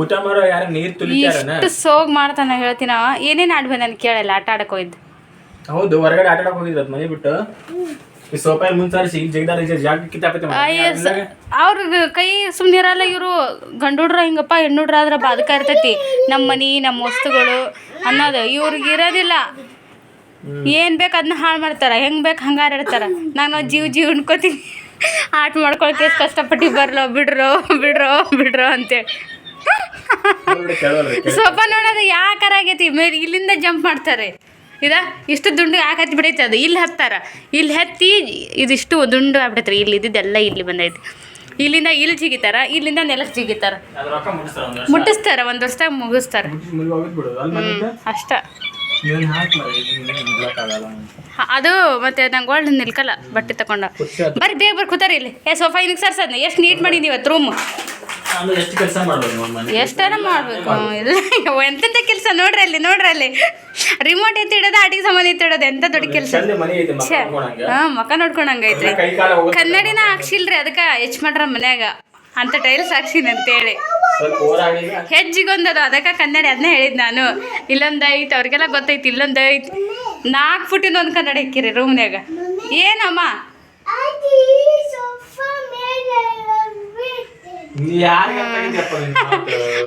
ಊಟ ಮಾಡೋ ಯಾರ ನೀರ್ ತುಳಿತಾರನ? ಸೋಗ್ ಮಾಡ್ತಾನೆ ಹೇಳ್ತೀನ? ಏನೇನ್ ಆಡ್ಬೇಕು ನಾನು ಕೇಳಲ್ಲ ಆಟ ಆಡಕ್ಕೆ ಹೋಯ್ದು ಹೌದು ಹೊರಗಡೆ ಆಟ ಆಡಕ್ ಹೋಗಿದ್ರತ್ ಮನೆ ಬಿಟ್ಟು. ಈ ಸೋಫಾ ಮುಂಚಾರಿಸಿ ಈಗ ಜಗದಾರ ಜಾಗ ಕಿತ್ತಾಪೈತೆ ಅಯ್ಯ ಅವ್ರ ಕೈ ಸುಮ್ಮನೆ ಇರಲ್ಲ ಇವರು. ಗಂಡುಡ್ರ ಹಿಂಗಪ್ಪ ಹೆಣ್ಣುಡ್ರ ಆದ್ರೆ ಬಾಧಕ ಇರ್ತೈತಿ. ನಮ್ಮ ಮನಿ ನಮ್ಮ ವಸ್ತುಗಳು ಅನ್ನೋದು ಇವ್ರಿಗೆ ಇರೋದಿಲ್ಲ. ಏನು ಬೇಕು ಅದನ್ನ ಹಾಳು ಮಾಡ್ತಾರ. ಹೆಂಗೆ ಬೇಕು ಹಂಗಾರ ಇರ್ತಾರ ನಾನು ಜೀವ ಜೀವ ಉಣ್ಕೋತೀನಿ. ಆಟ ಎಷ್ಟು ಕಷ್ಟಪಟ್ಟು ಬರ್ಲೋ ಬಿಡ್ರೋ ಬಿಡ್ರೋ ಬಿಡ್ರೋ ಅಂತೇಳಿ. ಸೊಪ್ಪ ನೋಡೋದು ಯಾಕರಾಗೈತಿ ಮೇಲೆ ಇಲ್ಲಿಂದ ಜಂಪ್ ಮಾಡ್ತಾರೆ. ಇದ? ಇಷ್ಟು ದುಂಡು ಯಾಕೆ ಹತ್ತಿ ಬಿಡೈತೆ ಅದು. ಇಲ್ಲಿ ಹತ್ತಾರ. ಇಲ್ಲಿ ಹತ್ತಿ ಇದಿಷ್ಟು ದುಂಡು ಆಗ್ಬಿಡೈತ್ರಿ. ಇಲ್ಲಿ ಇದ್ದಿದ್ದೆಲ್ಲ ಇಲ್ಲಿ ಬಂದೈತಿ. ಇಲ್ಲಿಂದ ಇಲ್ಲಿ ಜಿಗಿತಾರ ಇಲ್ಲಿಂದ ನೆಲಕ್ಕೆ ಜಿಗಿತಾರ. ಮುಟ್ಟಿಸ್ತಾರ ಒಂದ್ ವರ್ಷ. ವರ್ಷದಾಗ ಮುಗಿಸ್ತಾರ. ಅಷ್ಟ. ಅದು ಮತ್ತೆ ನಂಗೆ ಒಳ್ಳೆ ನಿಲ್ಕಲ್ಲ ಬಟ್ಟೆ ತಗೊಂಡ. ಬರ್ರಿ ಬೇಗ ಬರ್ ಕೂತಾರ ಇಲ್ಲಿ. ಏ ಸೋಫಾ ಇದಕ್ಕೆ ಸರ್ಸದ್ನ? ಎಷ್ಟು ನೀಟ್ ಮಾಡೀನಿ ಇವತ್ತು ರೂಮ್ ಎಷ್ಟು ಕೆಲಸ ಎಷ್ಟಾರ ಮಾಡ್ಬೇಕು? ಇಲ್ಲ ಎಂತೆಂಥ ಕೆಲಸ? ನೋಡ್ರಿ ಅಲ್ಲಿ ನೋಡ್ರಿ ಅಲ್ಲಿ. ರಿಮೋಟ್ ಎತ್ತಿಡೋದು ಆಟಿಗೆ ಸಂಬಂಧ ಎತ್ತಿಡೋದು ಎಂತ ದೊಡ್ಡ ಕೆಲಸ? ಹಾ ಮಕ ನೋಡ್ಕೊಂಡಂಗೈತ್ರಿ ಕನ್ನಡಿನ ಹಾಕ್ಸಿಲ್ರಿ ಅದಕ್ಕೆ ಹೆಚ್ಚು ಮಾಡ್ರ ಮನ್ಯಾಗ. ಅಂತ ಟೈಲ್ಸ್ ಹಾಕ್ಸಿನ ಅಂತೇಳಿ. ಹೆಜ್ಜಿಗೊಂದದು ಅದಕ್ಕೆ ಕನ್ನಡಿ ಅದನ್ನ ಹೇಳಿದ್ ನಾನು. ಇಲ್ಲೊಂದು ಐತೆ ಅವ್ರಿಗೆಲ್ಲ ಗೊತ್ತೈತಿ ಇಲ್ಲೊಂದು ಐತಿ. ನಾಲ್ಕು ಫುಟಿನ ಒಂದು ಕನ್ನಡಿ ಹಾಕಿರಿ ರೂಮ್ನ್ಯಾಗ ಏನಮ್ಮ?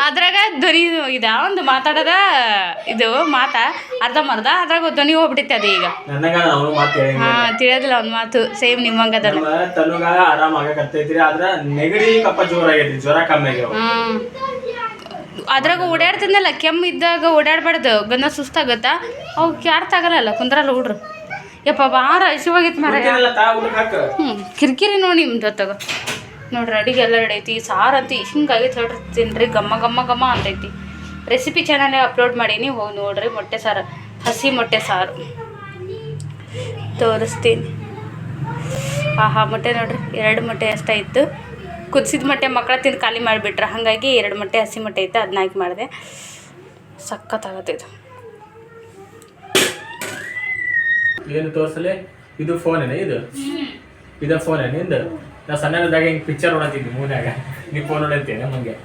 ಅದ್ರಾಗ ಧ್ವನಿ ಇದ ಒಂದು ಮಾತಾಡೋದ ಇದು ಮಾತಾ ಅರ್ಧಂಬರ್ಧ ಅದ್ರಾಗ ಧ್ವನಿ ಹೋಗ್ಬಿಟ್ಟೈತೆ ಅದು ಈಗ. ಹಾ ತಿಳಿಯೋದಿಲ್ಲ ಒಂದು ಮಾತು ಸೇಮ್ ನಿಮ್ಮಂಗ ನಮ್ಮ ತನುಗ ಆದ್ರ ನೆಗಡಿ ಕಪ್ಪ ಜೋರ ಜ್ವರ ಕಮ್ಮಿ ಆಗ್ಯಾವ. ಅದ್ರಾಗ ಓಡಾಡ್ತಿದ್ನಲ್ಲ ಕೆಮ್ಮು ಇದ್ದಾಗ ಓಡಾಡ್ಬಾರ್ದು ಗಂಧ ಸುಸ್ತಾಗತ್ತ ಅವು ಯಾರ ಆಗಲ್ಲ ಕುಂದ್ರಲ್ಲ ಹುಡ್ರು. ಯಪ್ಪ ಬಾರ ಹಸಿವಾಗಿತ್ತು ಮಾರ ಹ್ಞೂ ಕಿರಿಕಿರಿ ನೋಡಿ ನಿಮ್ದು ಹೊತ್ತಾಗ ನೋಡ್ರಿ ಅಡಿಗೆ ಎಲ್ಲ ರೆಡಿ ಐತಿ ಸಾರು ಅಂತ ಹಿಂಗಾಗೈತೆ ಹೇಳ್ರಿ ತಿನ್ರಿ ಗಮ್ಮ ಗಮ್ಮ ಗಮ್ಮ ಅಂತೈತಿ. ರೆಸಿಪಿ ಚಾನಲ್ ಅಪ್ಲೋಡ್ ಮಾಡೀನಿ ಹೋಗಿ ನೋಡ್ರಿ ಮೊಟ್ಟೆ ಸಾರು ಹಸಿ ಮೊಟ್ಟೆ ಸಾರು. ತೋರಿಸ್ತೀನಿ. ಆಹಾ ಮೊಟ್ಟೆ ನೋಡ್ರಿ ಎರಡು ಮೊಟ್ಟೆ ಅಷ್ಟಾಯಿತು ಕುದಿಸಿದ ಮೊಟ್ಟೆ ಮಕ್ಕಳ ತಿಂದು ಖಾಲಿ ಮಾಡಿಬಿಟ್ರೆ. ಹಾಗಾಗಿ ಎರಡು ಮೊಟ್ಟೆ ಹಸಿ ಮೊಟ್ಟೆ ಐತೆ ಅದನ್ನ ಹಾಕಿ ಮಾಡಿದೆ. ಸಖತ್ತಾಗತ್ತಿದು ಏನು ತೋರಿಸಲಿ? ಇದು ಫೋನ್ ಏನ ಇದು? ಇದ ಫೋನ್ ಏನ ನಿಂದು? ನಾ ಸಣ್ಣದಾಗ ಹಿಂಗೆ ಪಿಕ್ಚರ್ ನೋಡತ್ತಿದ್ವಿ ಮೂನ್ಯಾಗ. ನೀ ಫೋನ್ ನೋಡತ್ತೇನೆ ನಮಗೆ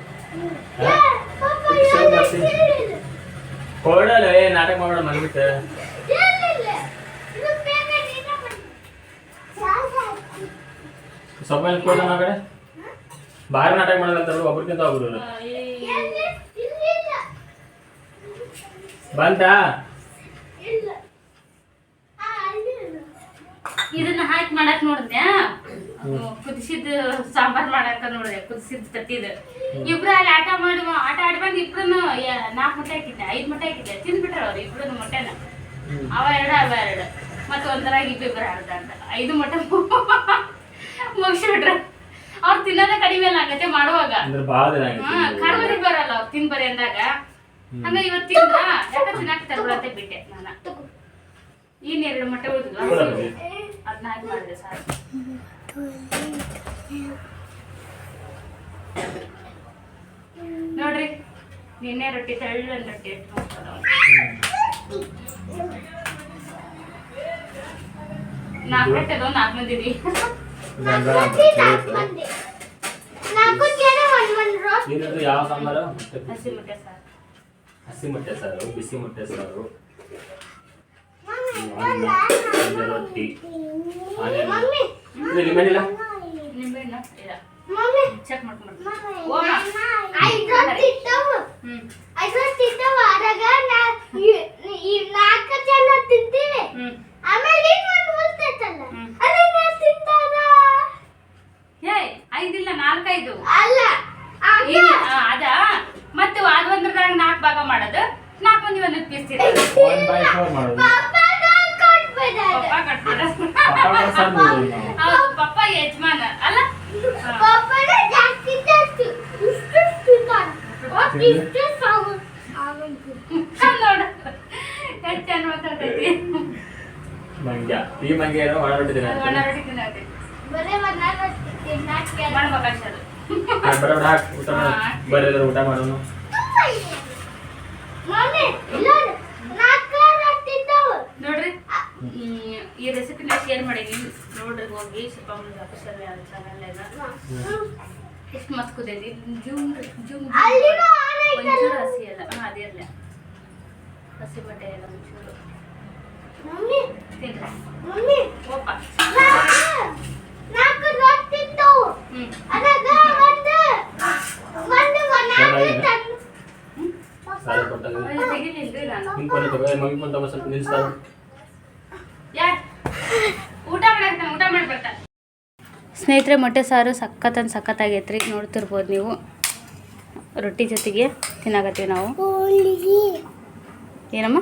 ಕೊಡಲ್ಲ, ಏ, ನಾಟಕ ಮಾಡೋಣ ಮನ್ಬಿಟ್ಟು. ಸ್ವಲ್ಪ ಮೇಲೆ ಕೊಡ ಆ ಕಡೆ? ಬಾರಿ ನಾಟಕ ಮಾಡಲ್ಲ ಒಬ್ರಿಗಿಂತ ಒಬ್ರು ಬಂತ. ಇದನ್ನ ಹಾಕಿ ಮಾಡಕ್ ನೋಡಿದ್ಯಾ ಕುದಿಸಿದ ಸಾಂಬಾರ್ ಮಾಡಾಕ ನೋಡ್ರಿ ಕುದಿಸಿದ ತಟ್ಟಿದ. ಇಬ್ರು ಅಲ್ಲಿ ಆಟ ಮಾಡಿ ಆಟ ಆಡಿ ಬಂದು ಇಬ್ರು ನಾಲ್ಕು ಮೊಟ್ಟೆ ಹಾಕಿದ್ದೆ ಐದ್ ಮೊಟ್ಟೆ ಹಾಕಿದ್ದೆ ತಿಂದ್ಬಿಟ್ರ ಅವ್ರ ಇಬ್ರು ಮೊಟ್ಟೆನ ಅವ ಎರಡ ಅವ ಎರಡು. ಮತ್ತೆ ಒಂದರಾಗ ಇಬ್ಬಿಬ್ರು ಆಡ್ದ ಅಂತ. ಐದು ಮೊಟ್ಟೆ ಮುಗಿಸ್ಬಿಟ್ರ. ಅವ್ರ ತಿನ್ನೋದ ಕಡಿಮೆ ಅಲ್ಲ ಆಗತ್ತೆ ಮಾಡುವಾಗ. ಕಡಿಮೆ ಹಾ ಆಗಿತ್ತು ಕರ್ಮರಿ ಬರಲ್ಲ ಅವ್ರು ತಿನ್ ಬರೀ ಅಂದಾಗ. ಹಂಗ ಇವತ್ತು ತಿಂದ ಯಾಕೆ ತಿನ್ನಕ್ ತಗೊಳತ್ತೆ ಬಿಟ್ಟೆ ನಾನು. ಈ ನೆರಡು ಮೊಟ್ಟೆ ಉಳಿದ್ವಾ ಕೊಡಲ್ಲ. ಅದನ್ನ ಹಾಕಿ ಮಾಡಿದೆ ಸಾರು ನೋಡ್ರಿ ನಿನ್ನೆ ರೊಟ್ಟಿ ತೆಳ್ಳನ್ ರೊಟ್ಟಿ ಎಷ್ಟು. ನಾಲ್ಕು ರೊಟ್ಟಿ ಅದಾವ ನಾಲ್ಕು ಮಂದಿ ಇದೀವಿ. ಗಂಗಾಳ ಅಂತ ನಾಲ್ಕು ಮಂದಿ. ನಾಲ್ಕು ಜನ ಒಂದ್ ಒಂದ್ ರೋಸ್ಟ್ ಏನದು ಯಾವ ಸಾಂಬಾರು? ಹಸಿ ಮೊಟ್ಟೆ ಸಾರು. ಹಸಿ ಮೊಟ್ಟೆ ಸಾರು ಬಿಸಿ ಮೊಟ್ಟೆ ಸಾರು. ರೊಟ್ಟಿ. ಇದು ಲಿಂಬೆಹಣ್ಣಿಲ್ಲ ನಿಂಬೆಹಣ್ಣು ಇಲ್ಲ? ಮಮ್ಮಿ. ಚೆಕ್ ಮಾಡ್ಕೊಂಡು ಐದಿಲ್ಲ ನಾಲ್ಕೈದು. ಅಲ್ಲ ಅದ. ಮತ್ತೆ ಅದ ಒಂದ್ರದಾಗ ನಾಲ್ಕು ಭಾಗ ಮಾಡೋದು. ನಾಲ್ಕು ಮಂದಿ ಒಂದೊಂದು ಪೀಸ್ ಮಾಡೋದು. ಪಪ್ಪ ಕಟ್ಬಿಡ ಪಪ್ಪ ಸಾರು ಮಾಡೋದು ನಾವು ಹೌದು ಪಪ್ಪ ಯಜಮಾನ ಅಲ್ಲ? ಹಾ. ಪಪ್ಪನ ಜಾಸ್ತಿ ಜಾಸ್ತಿ. ಇಷ್ಟು ತಿಂತಾರ ಒಟ್ಟು ಇಷ್ಟು ಸಾವು. ಆಗೋಯ್ತು. ನೋಡು. ಎಷ್ಟು ಚೆಂದ ಮಾತಾಡ್ತೈತಿ ಮಂಗ್ಯ. ಈ ಮಂಗ್ಯ ಏನೋ ಒಣ ರೊಟ್ಟಿ ಅದು. ಒಣ ರೊಟ್ಟಿ ತಿನ್ನತ್ತೆ ಬರೀ ಒಂದ್ ರೊಟ್ಟಿ ತಿನ್ನಕ್ಕೆ ಮಾಡ್ಬೇಕಷ್ಟೇ ಅದು. ಹಾಕ್ ಬರೋಣ ಹಾಕ್ ಊಟ ಮಾಡು. ಬರ್ರಿ ಎಲ್ಲರೂ ಊಟ ಮಾಡೋಣ ಮಮ್ಮಿ ಇಲ್ಲ ನಾಲ್ಕು ರೊಟ್ಟಿ ಇದ್ದವು ನೋಡ್ರಿ ಹ್ಮ್, ಈ ರೆಸಿಪಿನ ಶೇರ್ ಮಾಡೀನಿ ನೋಡ್ರಿ ಹೋಗಿ ಸ್ವಲ್ಪ ಆಫೀಸರ್ ಚಾನಲ್ ಎಷ್ಟು ಮಸ್ತ್ ಕುದೈತಿ ಜೂಮ್ ಜೂಮ್. ಒಂಚೂರು ಹಸಿ ಅಲ್ಲ. ಹಾ ಅದೇ ಅಲ್ಲ. ಹಸಿ ಬಟ್ಟೆ ಎಲ್ಲ ಒಂಚೂರು. ಮಮ್ಮಿ ತಿನ್ರಿ. ಮಮ್ಮಿ ಓಪ. ತೆಗಿಲಿಲ್ರಿ ನಾನು. ಮಮ್ಮಿ ಸ್ವಲ್ಪ ನಿಲ್ಸ್ತಾರ ಯಾರ್ ಊಟ ಮಾಡಕ್ಕೆ ಊಟ ಮಾಡಿ ಬರ್ತಾ ಸ್ನೇಹಿತರೆ ಮೊಟ್ಟೆ ಸಾರು ಸಖತ್ತಂದು ಸಖತ್ತಾಗೈತ್ರಿ ನೋಡ್ತಿರ್ಬೋದು ನೀವು. ರೊಟ್ಟಿ ಜೊತೆಗೆ ತಿನ್ನಾಕತ್ತೀವಿ ನಾವು. ಹೋಳಿಗೆ. ಏನಮ್ಮ?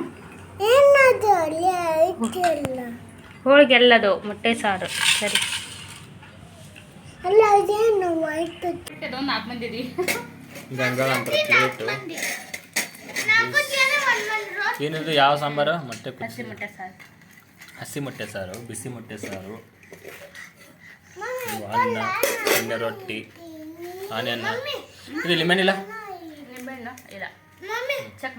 ಹೋಳಿಗೆ ಎಲ್ಲದು ಮೊಟ್ಟೆ ಸಾರು. ಸರಿ. ಏನಿದು ಯಾವ ಸಾಂಬಾರು? ಮೊಟ್ಟೆ ಮೊಟ್ಟೆ ಸಾರು. ಹಸಿ ಮೊಟ್ಟೆ ಸಾರು ಬಿಸಿ ಮೊಟ್ಟೆ ಸಾರು ಅನ್ನ ಅನ್ನ ರೊಟ್ಟಿ ಆನೆ ಅನ್ನ ಇದು ಲಿಂಬೆಹಣ್ಣಿಲ್ಲ ಇಲ್ಲ? ಮಮ್ಮಿ. ಚೆಕ್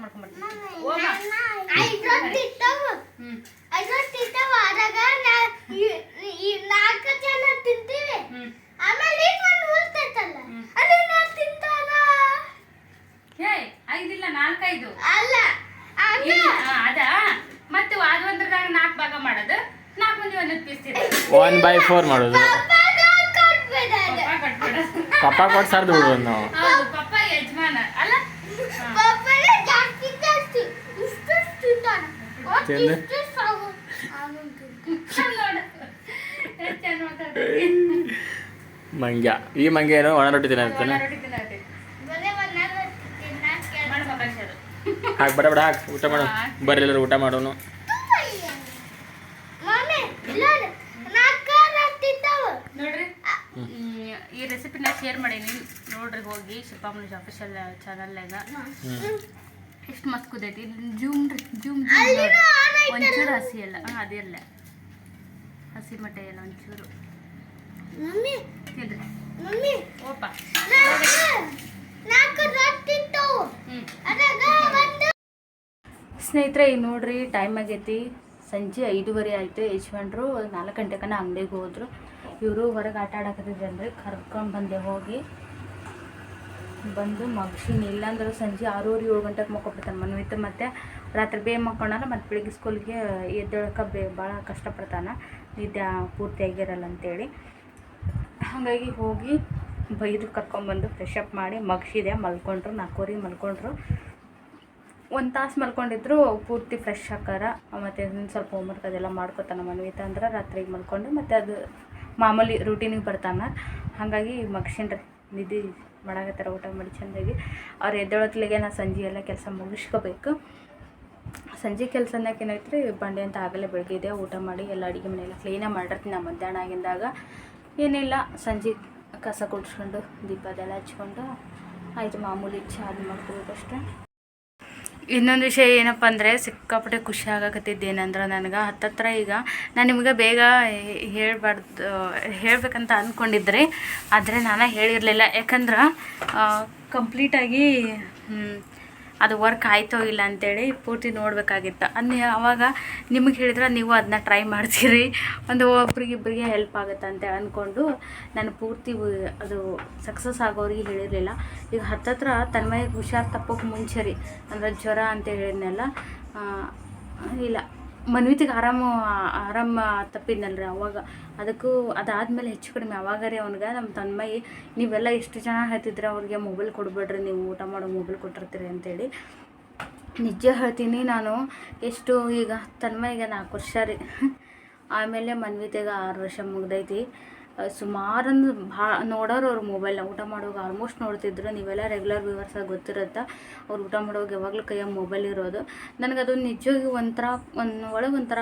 ಐದಿಲ್ಲ ನಾಲ್ಕೈದು. ಅಲ್ಲ ಅದ? ಮತ್ತೆ ಅದು ಒಂದ್ರದಾಗ ನಾಲ್ಕು ಭಾಗ ಮಾಡೋದು. ನಾಲ್ಕು ಮಂದಿ ಒಂದೊಂದು ಪೀಸ್ ಒನ್ ಬೈ ಫೋರ್ ಮಾಡೋದು. ಪಪ್ಪ ಕಟ್ಬಿಡ ಪಪ್ಪ ಕೊಟ್ಟು ಸರ್ದು ಬಿಡೋದು ನಾವು ಹೌದು ಪಪ್ಪ ಯಜಮಾನ. ಅಲ್ಲ? ತಿಂದು? ಮಂಗ್ಯ. ಈ ಮಂಗ್ಯ ಏನೋ ಒಣ ರೊಟ್ಟಿ ತಿನ್ನತ್ತಾನೆ ಒಣ ರೊಟ್ಟಿ ತಿನ್ನತ್ತೆ. ಬರೀ ಒಂದ್ ರೊಟ್ಟಿ ತಿನ್ನಕ್ಕೆ ಮಾಡ್ಬೇಕಷ್ಟೇ ಅದು. ಹಾಕ್ ಬಡ ಬಡ ಹಾಕ್. ಊಟ ಮಾಡು. ಬರ್ರಿ ಎಲ್ಲರೂ ಊಟ ಮಾಡೋನು. ನೋಡ್ರಿ ಈ ರೆಸಿಪಿನ ಶೇರ್ ಮಾಡೀನಿ. ನೋಡ್ರಿ ಹೋಗಿ ಶಿಲ್ಪಾಮನುಜ್ ಅಫಿಷಿಯಲ್ ಚಾನಲ್ನಾಗ ಎಷ್ಟು ಮಸ್ತ್ ಕುದೈತಿ. ಜೂಮ್ ರೀ ಜೂಮ್. ಒಂಚೂರು ಹಸಿ ಅಲ್ಲ ಹಾಂ ಅದೇ ಅಲ್ಲ. ಹಸಿ ಮಟ್ಟೆ ಎಲ್ಲ ಒಂಚೂರು. ಮಮ್ಮಿ ತಿನ್ರಿ ಮಮ್ಮಿ ಓಪ. ಹ್ಞೂ ಸ್ನೇಹಿತರೆ ಈಗ ನೋಡ್ರಿ ಟೈಮ್ ಆಗೈತಿ. ಸಂಜೆ ಐದೂವರೆ ಆಯಿತು. ಯಜಮಾನ್ರು ನಾಲ್ಕು ಗಂಟೆಕನ ಅಂಗಡಿಗೆ ಹೋದ್ರು. ಇವರು ಹೊರಗೆ ಆಟ ಆಡಕತ್ತಿದ್ರನ್ರಿ ಕರ್ಕೊಂಡು ಬಂದೆ ಹೋಗಿ. ಬಂದು ಮಗ್ಸಿನ ಇಲ್ಲಾಂದ್ರೆ ಸಂಜೆ ಆರೂವರೆ ಏಳು ಗಂಟೆಗೆ ಮಕ್ಕೊಬಿಡ್ತಾನೆ ಮನ್ವಿತ. ಮತ್ತು ರಾತ್ರಿ ಬೇ ಮಕ್ಕೊಂಡಾನ ಮತ್ತು ಬೆಳಿಗ್ಗೆ ಸ್ಕೂಲ್ಗೆ ಎದ್ದೇಳಕ್ಕೆ ಬೇ ಭಾಳ ಕಷ್ಟಪಡ್ತಾನೆ. ನಿದ್ದೆ ಪೂರ್ತಿ ಆಗಿರಲ್ಲ ಅಂತೇಳಿ. ಹಾಗಾಗಿ ಹೋಗಿ ಬೈದು ಕರ್ಕೊಂಬಂದು ಫ್ರೆಶ್ ಅಪ್ ಮಾಡಿ ಮಗ್ಸಿದೆ, ಮಲ್ಕೊಂಡ್ರು ನಾಕೋರಿ ಮಲ್ಕೊಂಡ್ರು. ಒಂದು ತಾಸು ಮಲ್ಕೊಂಡಿದ್ರು, ಪೂರ್ತಿ ಫ್ರೆಶ್ ಹಾಕಾರ ಮತ್ತು ಇನ್ನೊಂದು ಸ್ವಲ್ಪ ಹೋಮ್ವರ್ಕ್ ಅದೆಲ್ಲ ಮಾಡ್ಕೊತಾನೆ ಮನ್ವಿತ ಅಂದ್ರೆ ರಾತ್ರಿಗೆ ಮಲ್ಕೊಂಡು, ಮತ್ತು ಅದು ಮಾಮೂಲಿ ರೂಟೀನಿಗೆ ಬರ್ತಾನೆ. ಹಾಗಾಗಿ ಮಗ್ಸಿನ್ರಿ ನಿದ್ದೆ ಮಾಡಾಕತ್ತಾರ ಊಟ ಮಾಡಿ ಚೆಂದಾಗಿ. ಅವ್ರು ಎದ್ದೇಳತ್ಲಿಗೆ ನಾ ಸಂಜೆ ಎಲ್ಲ ಕೆಲಸ ಮುಗಿಸ್ಕೋಬೇಕು. ಸಂಜೆ ಕೆಲಸ ಏನಾಯ್ತು ರೀ ಬಂಡೆ ಅಂತ ಆಗಲೇ ಬೆಳಗ್ಗೆ ಇದೆ ಊಟ ಮಾಡಿ ಎಲ್ಲ ಅಡುಗೆ ಮನೆಯೆಲ್ಲ ಕ್ಲೀನಾಗಿ ಮಾಡಿರ್ತೀನಿ ನಾ ಮಧ್ಯಾಹ್ನ ಆಗಿಂದಾಗ. ಏನಿಲ್ಲ, ಸಂಜೆ ಕಸ ಕುಡ್ಸ್ಕೊಂಡು ದೀಪ ಅದೆಲ್ಲ ಹಚ್ಕೊಂಡು, ಆಯಿತು ಮಾಮೂಲಿ ಚಾರ್ಜ್ ಅದು ಇನ್ನೊಂದು ವಿಷಯ ಏನಪ್ಪ ಅಂದರೆ ಸಿಕ್ಕಾಪಟ್ಟೆ ಖುಷಿ ಆಗಕತ್ತಿದ್ದು ಏನಂದ್ರೆ ನನಗೆ ಹತ್ತತ್ರ ಈಗ ನಾನು ನಿಮಗೆ ಬೇಗ ಹೇಳಬಾರ್ದು, ಹೇಳಬೇಕಂತ ಅಂದ್ಕೊಂಡಿದ್ರಿ ಆದರೆ ನಾನು ಹೇಳಿರಲಿಲ್ಲ. ಯಾಕಂದ್ರೆ ಕಂಪ್ಲೀಟಾಗಿ ಅದು ವರ್ಕ್ ಆಯ್ತೋ ಇಲ್ಲ ಅಂತೇಳಿ ಪೂರ್ತಿ ನೋಡಬೇಕಾಗಿತ್ತು. ಅನ್ನ ಅವಾಗ ನಿಮಗೆ ಹೇಳಿದ್ರೆ ನೀವು ಅದನ್ನ ಟ್ರೈ ಮಾಡ್ತೀರಿ. ಒಂದು ಒಬ್ರಿಗೆ ಇಬ್ಬರಿಗೆ ಹೆಲ್ಪ್ ಆಗುತ್ತೆ ಅಂತ ಅಂದ್ಕೊಂಡು ನಾನು ಪೂರ್ತಿ ಅದು ಸಕ್ಸಸ್ ಆಗೋರಿಗೆ ಹೇಳಿರಲಿಲ್ಲ. ಈಗ ಹತ್ತತ್ರ ತನ್ಮಯ ಹುಷಾರು ತಪ್ಪೋಕೆ ಮುಂಚೆ ರೀ. ಅಂದರೆ ಜ್ವರ ಅಂತ ಹೇಳಿದ್ನಲ್ಲ ಇಲ್ಲ. ಮನ್ವಿತಿಗೆ ಆರಾಮ ಆರಾಮ ತಪ್ಪಿದ್ನಲ್ರಿ ಅವಾಗ. ಅದಕ್ಕೂ ಅದಾದಮೇಲೆ ಹೆಚ್ಚು ಕಡಿಮೆ ಅವಾಗರೆ ಅವ್ನಿಗೆ, ನಮ್ಮ ತನ್ಮಯಿ, ನೀವೆಲ್ಲ ಎಷ್ಟು ಜನ ಹೇಳ್ತಿದ್ರೆ ಅವ್ರಿಗೆ ಮೊಬೈಲ್ ಕೊಡ್ಬೇಡ್ರಿ, ನೀವು ಊಟ ಮಾಡೋ ಮೊಬೈಲ್ ಕೊಟ್ಟಿರ್ತೀರಿ ಅಂತೇಳಿ. ನಿಜ ಹೇಳ್ತೀನಿ ನಾನು, ಎಷ್ಟು ಈಗ ತನ್ಮಯಿಗೆ ನಾಲ್ಕು ವರ್ಷ ರೀ. ಆಮೇಲೆ ಮನ್ವಿತೆಗೆ ಆರು ವರ್ಷ ಮುಗ್ದೈತಿ. ಸುಮಾರೊಂದು ಭಾಳ ನೋಡೋರು ಅವ್ರ ಮೊಬೈಲ್ನ ಊಟ ಮಾಡೋವಾಗ ಆಲ್ಮೋಸ್ಟ್ ನೋಡ್ತಿದ್ರು. ನೀವೆಲ್ಲ ರೆಗ್ಯುಲರ್ ವ್ಯೂವರ್ಸಾಗಿ ಗೊತ್ತಿರುತ್ತೆ, ಅವ್ರು ಊಟ ಮಾಡೋವಾಗ ಯಾವಾಗಲೂ ಕೈಯಾಗ ಮೊಬೈಲ್ ಇರೋದು. ನನಗದು ನಿಜವಾಗಿ ಒಂಥರ, ಒಂದು ಒಳಗೆ ಒಂಥರ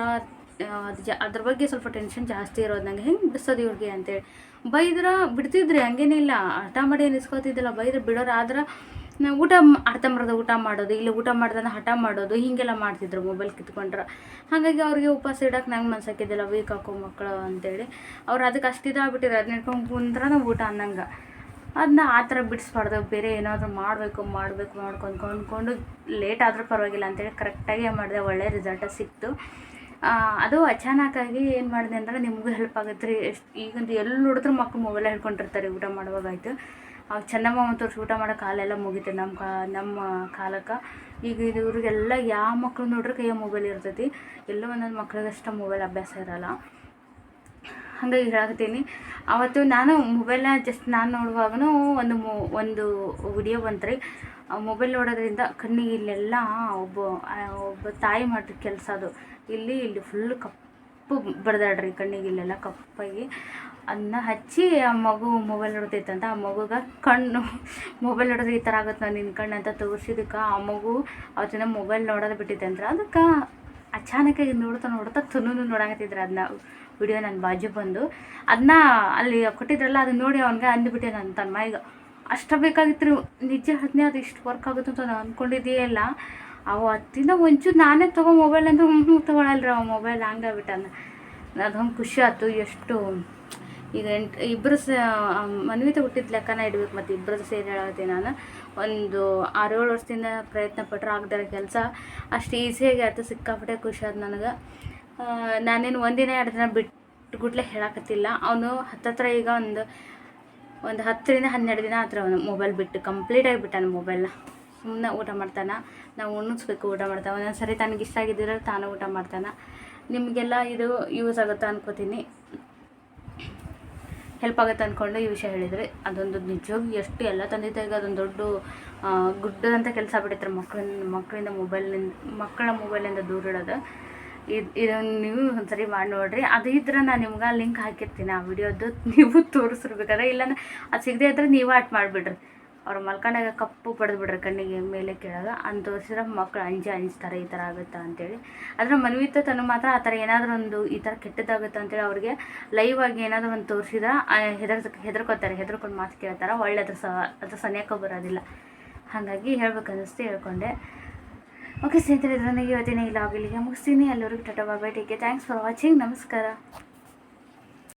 ಅದು ಜಾ, ಅದ್ರ ಬಗ್ಗೆ ಸ್ವಲ್ಪ ಟೆನ್ಷನ್ ಜಾಸ್ತಿ ಇರೋದಂಗೆ ಹೆಂಗೆ ಬಿಡಿಸೋದು ಇವ್ರಿಗೆ ಅಂತೇಳಿ. ಬೈದ್ರೆ ಬಿಡ್ತಿದ್ರಿ ಹಂಗೇನಿಲ್ಲ ಹಠ ಮಾಡಿ ನಿಸ್ಕೋತಿದ್ದಿಲ್ಲ ಬೈದ್ರೆ ಬಿಡೋರು ಆದ್ರೆ ಊಟ ಅರ್ಧಂಬರ್ಧ ಊಟ ಮಾಡೋದು, ಇಲ್ಲಿ ಊಟ ಮಾಡ್ದನ ಹಠ ಮಾಡೋದು, ಹೀಗೆಲ್ಲ ಮಾಡ್ತಿದ್ರು ಮೊಬೈಲ್ ಕಿತ್ಕೊಂಡ್ರೆ. ಹಾಗಾಗಿ ಅವ್ರಿಗೆ ಉಪವಾಸ ಇಡಕ್ಕೆ ನಂಗೆ ಮನ್ಸಾಕಿದ್ದಿಲ್ಲ ವೀಕ್ ಹಾಕೋ ಮಕ್ಕಳು ಅಂತೇಳಿ. ಅವ್ರು ಅದಕ್ಕೆ ಅಷ್ಟು ಇದಾಗ್ಬಿಟ್ಟಿದ್ರು. ಅದನ್ನ ಹಿಡ್ಕೊಂಡು ಕುಂದ್ರೆ ನಾವು ಊಟ ಅನ್ನಂಗೆ. ಅದನ್ನ ಆ ಥರ ಬಿಡಿಸ್ಬಾರ್ದು. ಬೇರೆ ಏನಾದರೂ ಮಾಡಬೇಕು ಮಾಡಬೇಕು, ಮಾಡ್ಕೊಂಡು, ಕೊಂಡ್ಕೊಂಡು ಲೇಟ್ ಆದರೂ ಪರವಾಗಿಲ್ಲ ಅಂತೇಳಿ ಕರೆಕ್ಟಾಗಿ ಮಾಡಿದೆ ಒಳ್ಳೆ ರಿಸಲ್ಟ ಸಿಕ್ತು. ಅದು ಅಚಾನಕ್ಕಾಗಿ ಏನು ಮಾಡಿದೆ ಅಂದ್ರೆ ನಿಮಗೂ ಹೆಲ್ಪ್ ಆಗುತ್ತೆ ರೀ. ಎಷ್ಟು ಈಗಂದು ಎಲ್ಲಿ ನೋಡಿದ್ರು ಮಕ್ಕಳು ಮೊಬೈಲ್ ಹಿಡ್ಕೊಂಡಿರ್ತಾರೆ ಊಟ ಮಾಡುವಾಗಾಯ್ತು ಅವಾಗ ಒಂದು ತೋರಿಸಿ ಊಟ ಮಾಡೋ ಕಾಲೆಲ್ಲ ಮುಗಿತು ನಮ್ಮ ಕಾ, ನಮ್ಮ ಕಾಲಕ್ಕೆ. ಈಗ ಇದು ಇವ್ರಿಗೆಲ್ಲ ಯಾವ ಮಕ್ಳು ನೋಡ್ರಿ ಕೈಯ ಮೊಬೈಲ್ ಇರ್ತೈತಿ. ಎಲ್ಲೋ ಒಂದೊಂದು ಮಕ್ಳಿಗಷ್ಟು ಮೊಬೈಲ್ ಅಭ್ಯಾಸ ಇರಲ್ಲ. ಹಾಗಾಗಿ ಹೇಳಾಕತ್ತೀನಿ. ಅವತ್ತು ನಾನು ಮೊಬೈಲ್ನ ಜಸ್ಟ್ ನಾನು ನೋಡುವಾಗನೂ ಒಂದು ಮೊ, ಒಂದು ವಿಡಿಯೋ ಬಂತ್ರಿ. ಮೊಬೈಲ್ ನೋಡೋದ್ರಿಂದ ಕಣ್ಣಿಗೆ ಇಲ್ಲೆಲ್ಲ ಒಬ್ಬ ಒಬ್ಬ ತಾಯಿ ಮಾಡಿದ ಕೆಲಸ ಅದು. ಇಲ್ಲಿ ಇಲ್ಲಿ ಫುಲ್ ಕಪ್ಪು ಬರ್ದಾಡ್ರಿ ಕಣ್ಣಿಗೆ ಇಲ್ಲೆಲ್ಲ ಕಪ್ಪಾಗಿ. ಅದನ್ನ ಹಚ್ಚಿ ಆ ಮಗು ಮೊಬೈಲ್ ನೋಡ್ತೈತಂತ ಆ ಮಗುಗೆ ಕಣ್ಣು ಮೊಬೈಲ್ ನೋಡಿದ್ರೆ ಈ ಥರ ಆಗುತ್ತೆ ನಿನ್ನ ಕಣ್ಣು ಅಂತ ತೋರಿಸಿದಕ್ಕೆ. ಆ ಮಗು ಅವತ್ತಿನ ಮೊಬೈಲ್ ನೋಡೋದು ಬಿಟ್ಟಿದೆ ಅಂದ್ರೆ ಅದಕ್ಕೆ ಅಚಾನಕ್ಕಾಗಿ ನೋಡ್ತಾ ನೋಡ್ತಾ ತುನು ನೋಡಾಕತ್ತಿದ್ರೆ ಅದನ್ನ ವಿಡಿಯೋ ನನ್ನ ಬಾಜು ಬಂದು. ಅದನ್ನ ಅಲ್ಲಿ ಕೊಟ್ಟಿದ್ರಲ್ಲ, ಅದನ್ನ ನೋಡಿ ಅವನಿಗೆ ಅಂದ್ಬಿಟ್ಟೆ ನನ್ನ ತನ್ನ ಮೈಗೆ ಅಷ್ಟ ಬೇಕಾಗಿತ್ತು ನಿಜ ಹದಿನೇ ಅದು ಇಷ್ಟು ವರ್ಕ್ ಆಗುತ್ತೆ ಅಂತ ನಾನು ಅಂದ್ಕೊಂಡಿದ್ದೇ ಇಲ್ಲ. ಅವ ಹತ್ತಿಂದ ಒಂಚೂರು ನಾನೇ ತೊಗೊ ಮೊಬೈಲ್ ಅಂದ್ರೆ ಹ್ಞೂ ತೊಗೊಳಲ್ರಿ ಅವ ಮೊಬೈಲ್ ಹಂಗಾಗ್ಬಿಟ್ಟಾನ ಅದೊಂದು ಖುಷಿ ಆಯ್ತು ಎಷ್ಟು ಈಗ ಎಂಟು ಇಬ್ಬರು ಸ ಮನ್ವಿತ ಹುಟ್ಟಿದ ಲೆಕ್ಕನ ಇಡ್ಬೇಕು ಮತ್ತು ಇಬ್ಬರದ್ದು ಸೇರಿ ಹೇಳತ್ತೀನಿ ನಾನು. ಒಂದು ಆರೇಳು ವರ್ಷದಿಂದ ಪ್ರಯತ್ನ ಪಟ್ಟರೆ ಆಗದಾರ ಕೆಲಸ. ಅಷ್ಟು ಈಸಿಯಾಗಿ ಆಯ್ತು ಸಿಕ್ಕಾಪಟ್ಟೆ ಖುಷಿ ಆಯ್ತು ನನಗೆ. ಆ, ನಾನೇನು ಒಂದಿನ ಎರಡು ದಿನ ಬಿಟ್ಟು ಗುಟ್ಲೆ ಹೇಳಕತ್ತಿಲ್ಲ. ಅವನು ಹತ್ತತ್ರ ಈಗ ಒಂದು ಒಂದು ಹತ್ತರಿಂದ ಹನ್ನೆರಡು ದಿನ ಹತ್ರ ಅವನು ಮೊಬೈಲ್ ಬಿಟ್ಟು ಕಂಪ್ಲೀಟಾಗಿ ಬಿಟ್ಟಾನೆ ಮೊಬೈಲ್ನ ಸುಮ್ಮನೆ ಊಟ ಮಾಡ್ತಾನೆ. ನಾವು ಉಣ್ಣಿಸ್ಬೇಕು ಊಟ ಮಾಡ್ತಾನೆ. ಒಂದೊಂದು ಸರಿ ತನಗೆ ಇಷ್ಟ ಆಗಿದ್ದರೆ ತಾನು ಊಟ ಮಾಡ್ತಾನೆ. ನಿಮಗೆಲ್ಲ ಇದು ಯೂಸ್ ಆಗುತ್ತೆ ಅನ್ಕೋತೀನಿ. ಹೆಲ್ಪ್ ಆಗುತ್ತೆ ಅಂದ್ಕೊಂಡು ಈ ವಿಷಯ ಹೇಳಿದರೆ ಅದೊಂದು ನಿಜವಾಗಿ ಎಷ್ಟು ಎಲ್ಲ ತಂದೆ ತಾಯಿಗೆ ಅದೊಂದು ದೊಡ್ಡ ಗುಡ್ಡದಂಥ ಕೆಲಸ ಬಿಟ್ಟಿರ್ತಾರೆ ಮಕ್ಕಳಿಂದ ಮಕ್ಕಳಿಂದ ಮೊಬೈಲ್ನಿಂದ ಮಕ್ಕಳ ಮೊಬೈಲಿಂದ ದೂರ ಇಡೋದು. ಇದು ಇದನ್ನು ನೀವು ಒಂದ್ಸರಿ ಮಾಡಿ ನೋಡ್ರಿ. ಅದು ಇದ್ರೆ ನಾನು ನಿಮ್ಗೆ ಲಿಂಕ್ ಹಾಕಿರ್ತೀನಿ ಆ ವಿಡಿಯೋದು. ನೀವು ತೋರಿಸಿರ್ಬೇಕಾದ್ರೆ ಇಲ್ಲಾಂದ್ರೆ ಅದು ಸಿಗದೆ ಇದ್ರೆ ನೀವು ಆಟ್ ಮಾಡಿಬಿಡ್ರಿ. ಅವ್ರು ಮಲ್ಕೊಂಡಾಗ ಕಪ್ಪು ಪಡೆದು ಬಿಡ್ರಿ ಕಣ್ಣಿಗೆ ಮೇಲೆ ಕೇಳಾಗ. ಅಂತ ತೋರಿಸಿದ್ರೆ ಮಕ್ಕಳು ಅಂಜಿ ಅಂಜ್ತಾರೆ ಈ ಥರ ಆಗುತ್ತೆ ಅಂತೇಳಿ. ಆದರೆ ಮನ್ವಿತ ತನ್ನ ಮಾತ್ರ ಆ ಥರ ಏನಾದರೂ ಒಂದು ಈ ಥರ ಕೆಟ್ಟದಾಗುತ್ತೆ ಅಂತೇಳಿ ಅವ್ರಿಗೆ ಲೈವ್ ಆಗಿ ಏನಾದರೂ ಒಂದು ತೋರಿಸಿದ್ರೆ ಹೆದರ್ ಹೆದರ್ಕೋತಾರೆ. ಹೆದರ್ಕೊಂಡು ಮಾತು ಕೇಳ್ತಾರೆ. ಒಳ್ಳೆ ಅದ್ರ ಸ ಅದ್ರ ಸನ್ಯಾಕ ಬರೋದಿಲ್ಲ. ಹಾಗಾಗಿ ಹೇಳ್ಬೇಕು ಅನ್ನಿಸ್ತು ಹೇಳ್ಕೊಂಡೆ. ಓಕೆ ಸ್ನೇಹಿತರೆ ನನಗೆ ಇವತ್ತಿನ ಈ ಲಾಗಿಲ್ಲಿಗೆ ಮುಗಿಸ್ತೀನಿ ಎಲ್ಲರಿಗೂ tata bye take thanks for watching ನಮಸ್ಕಾರ.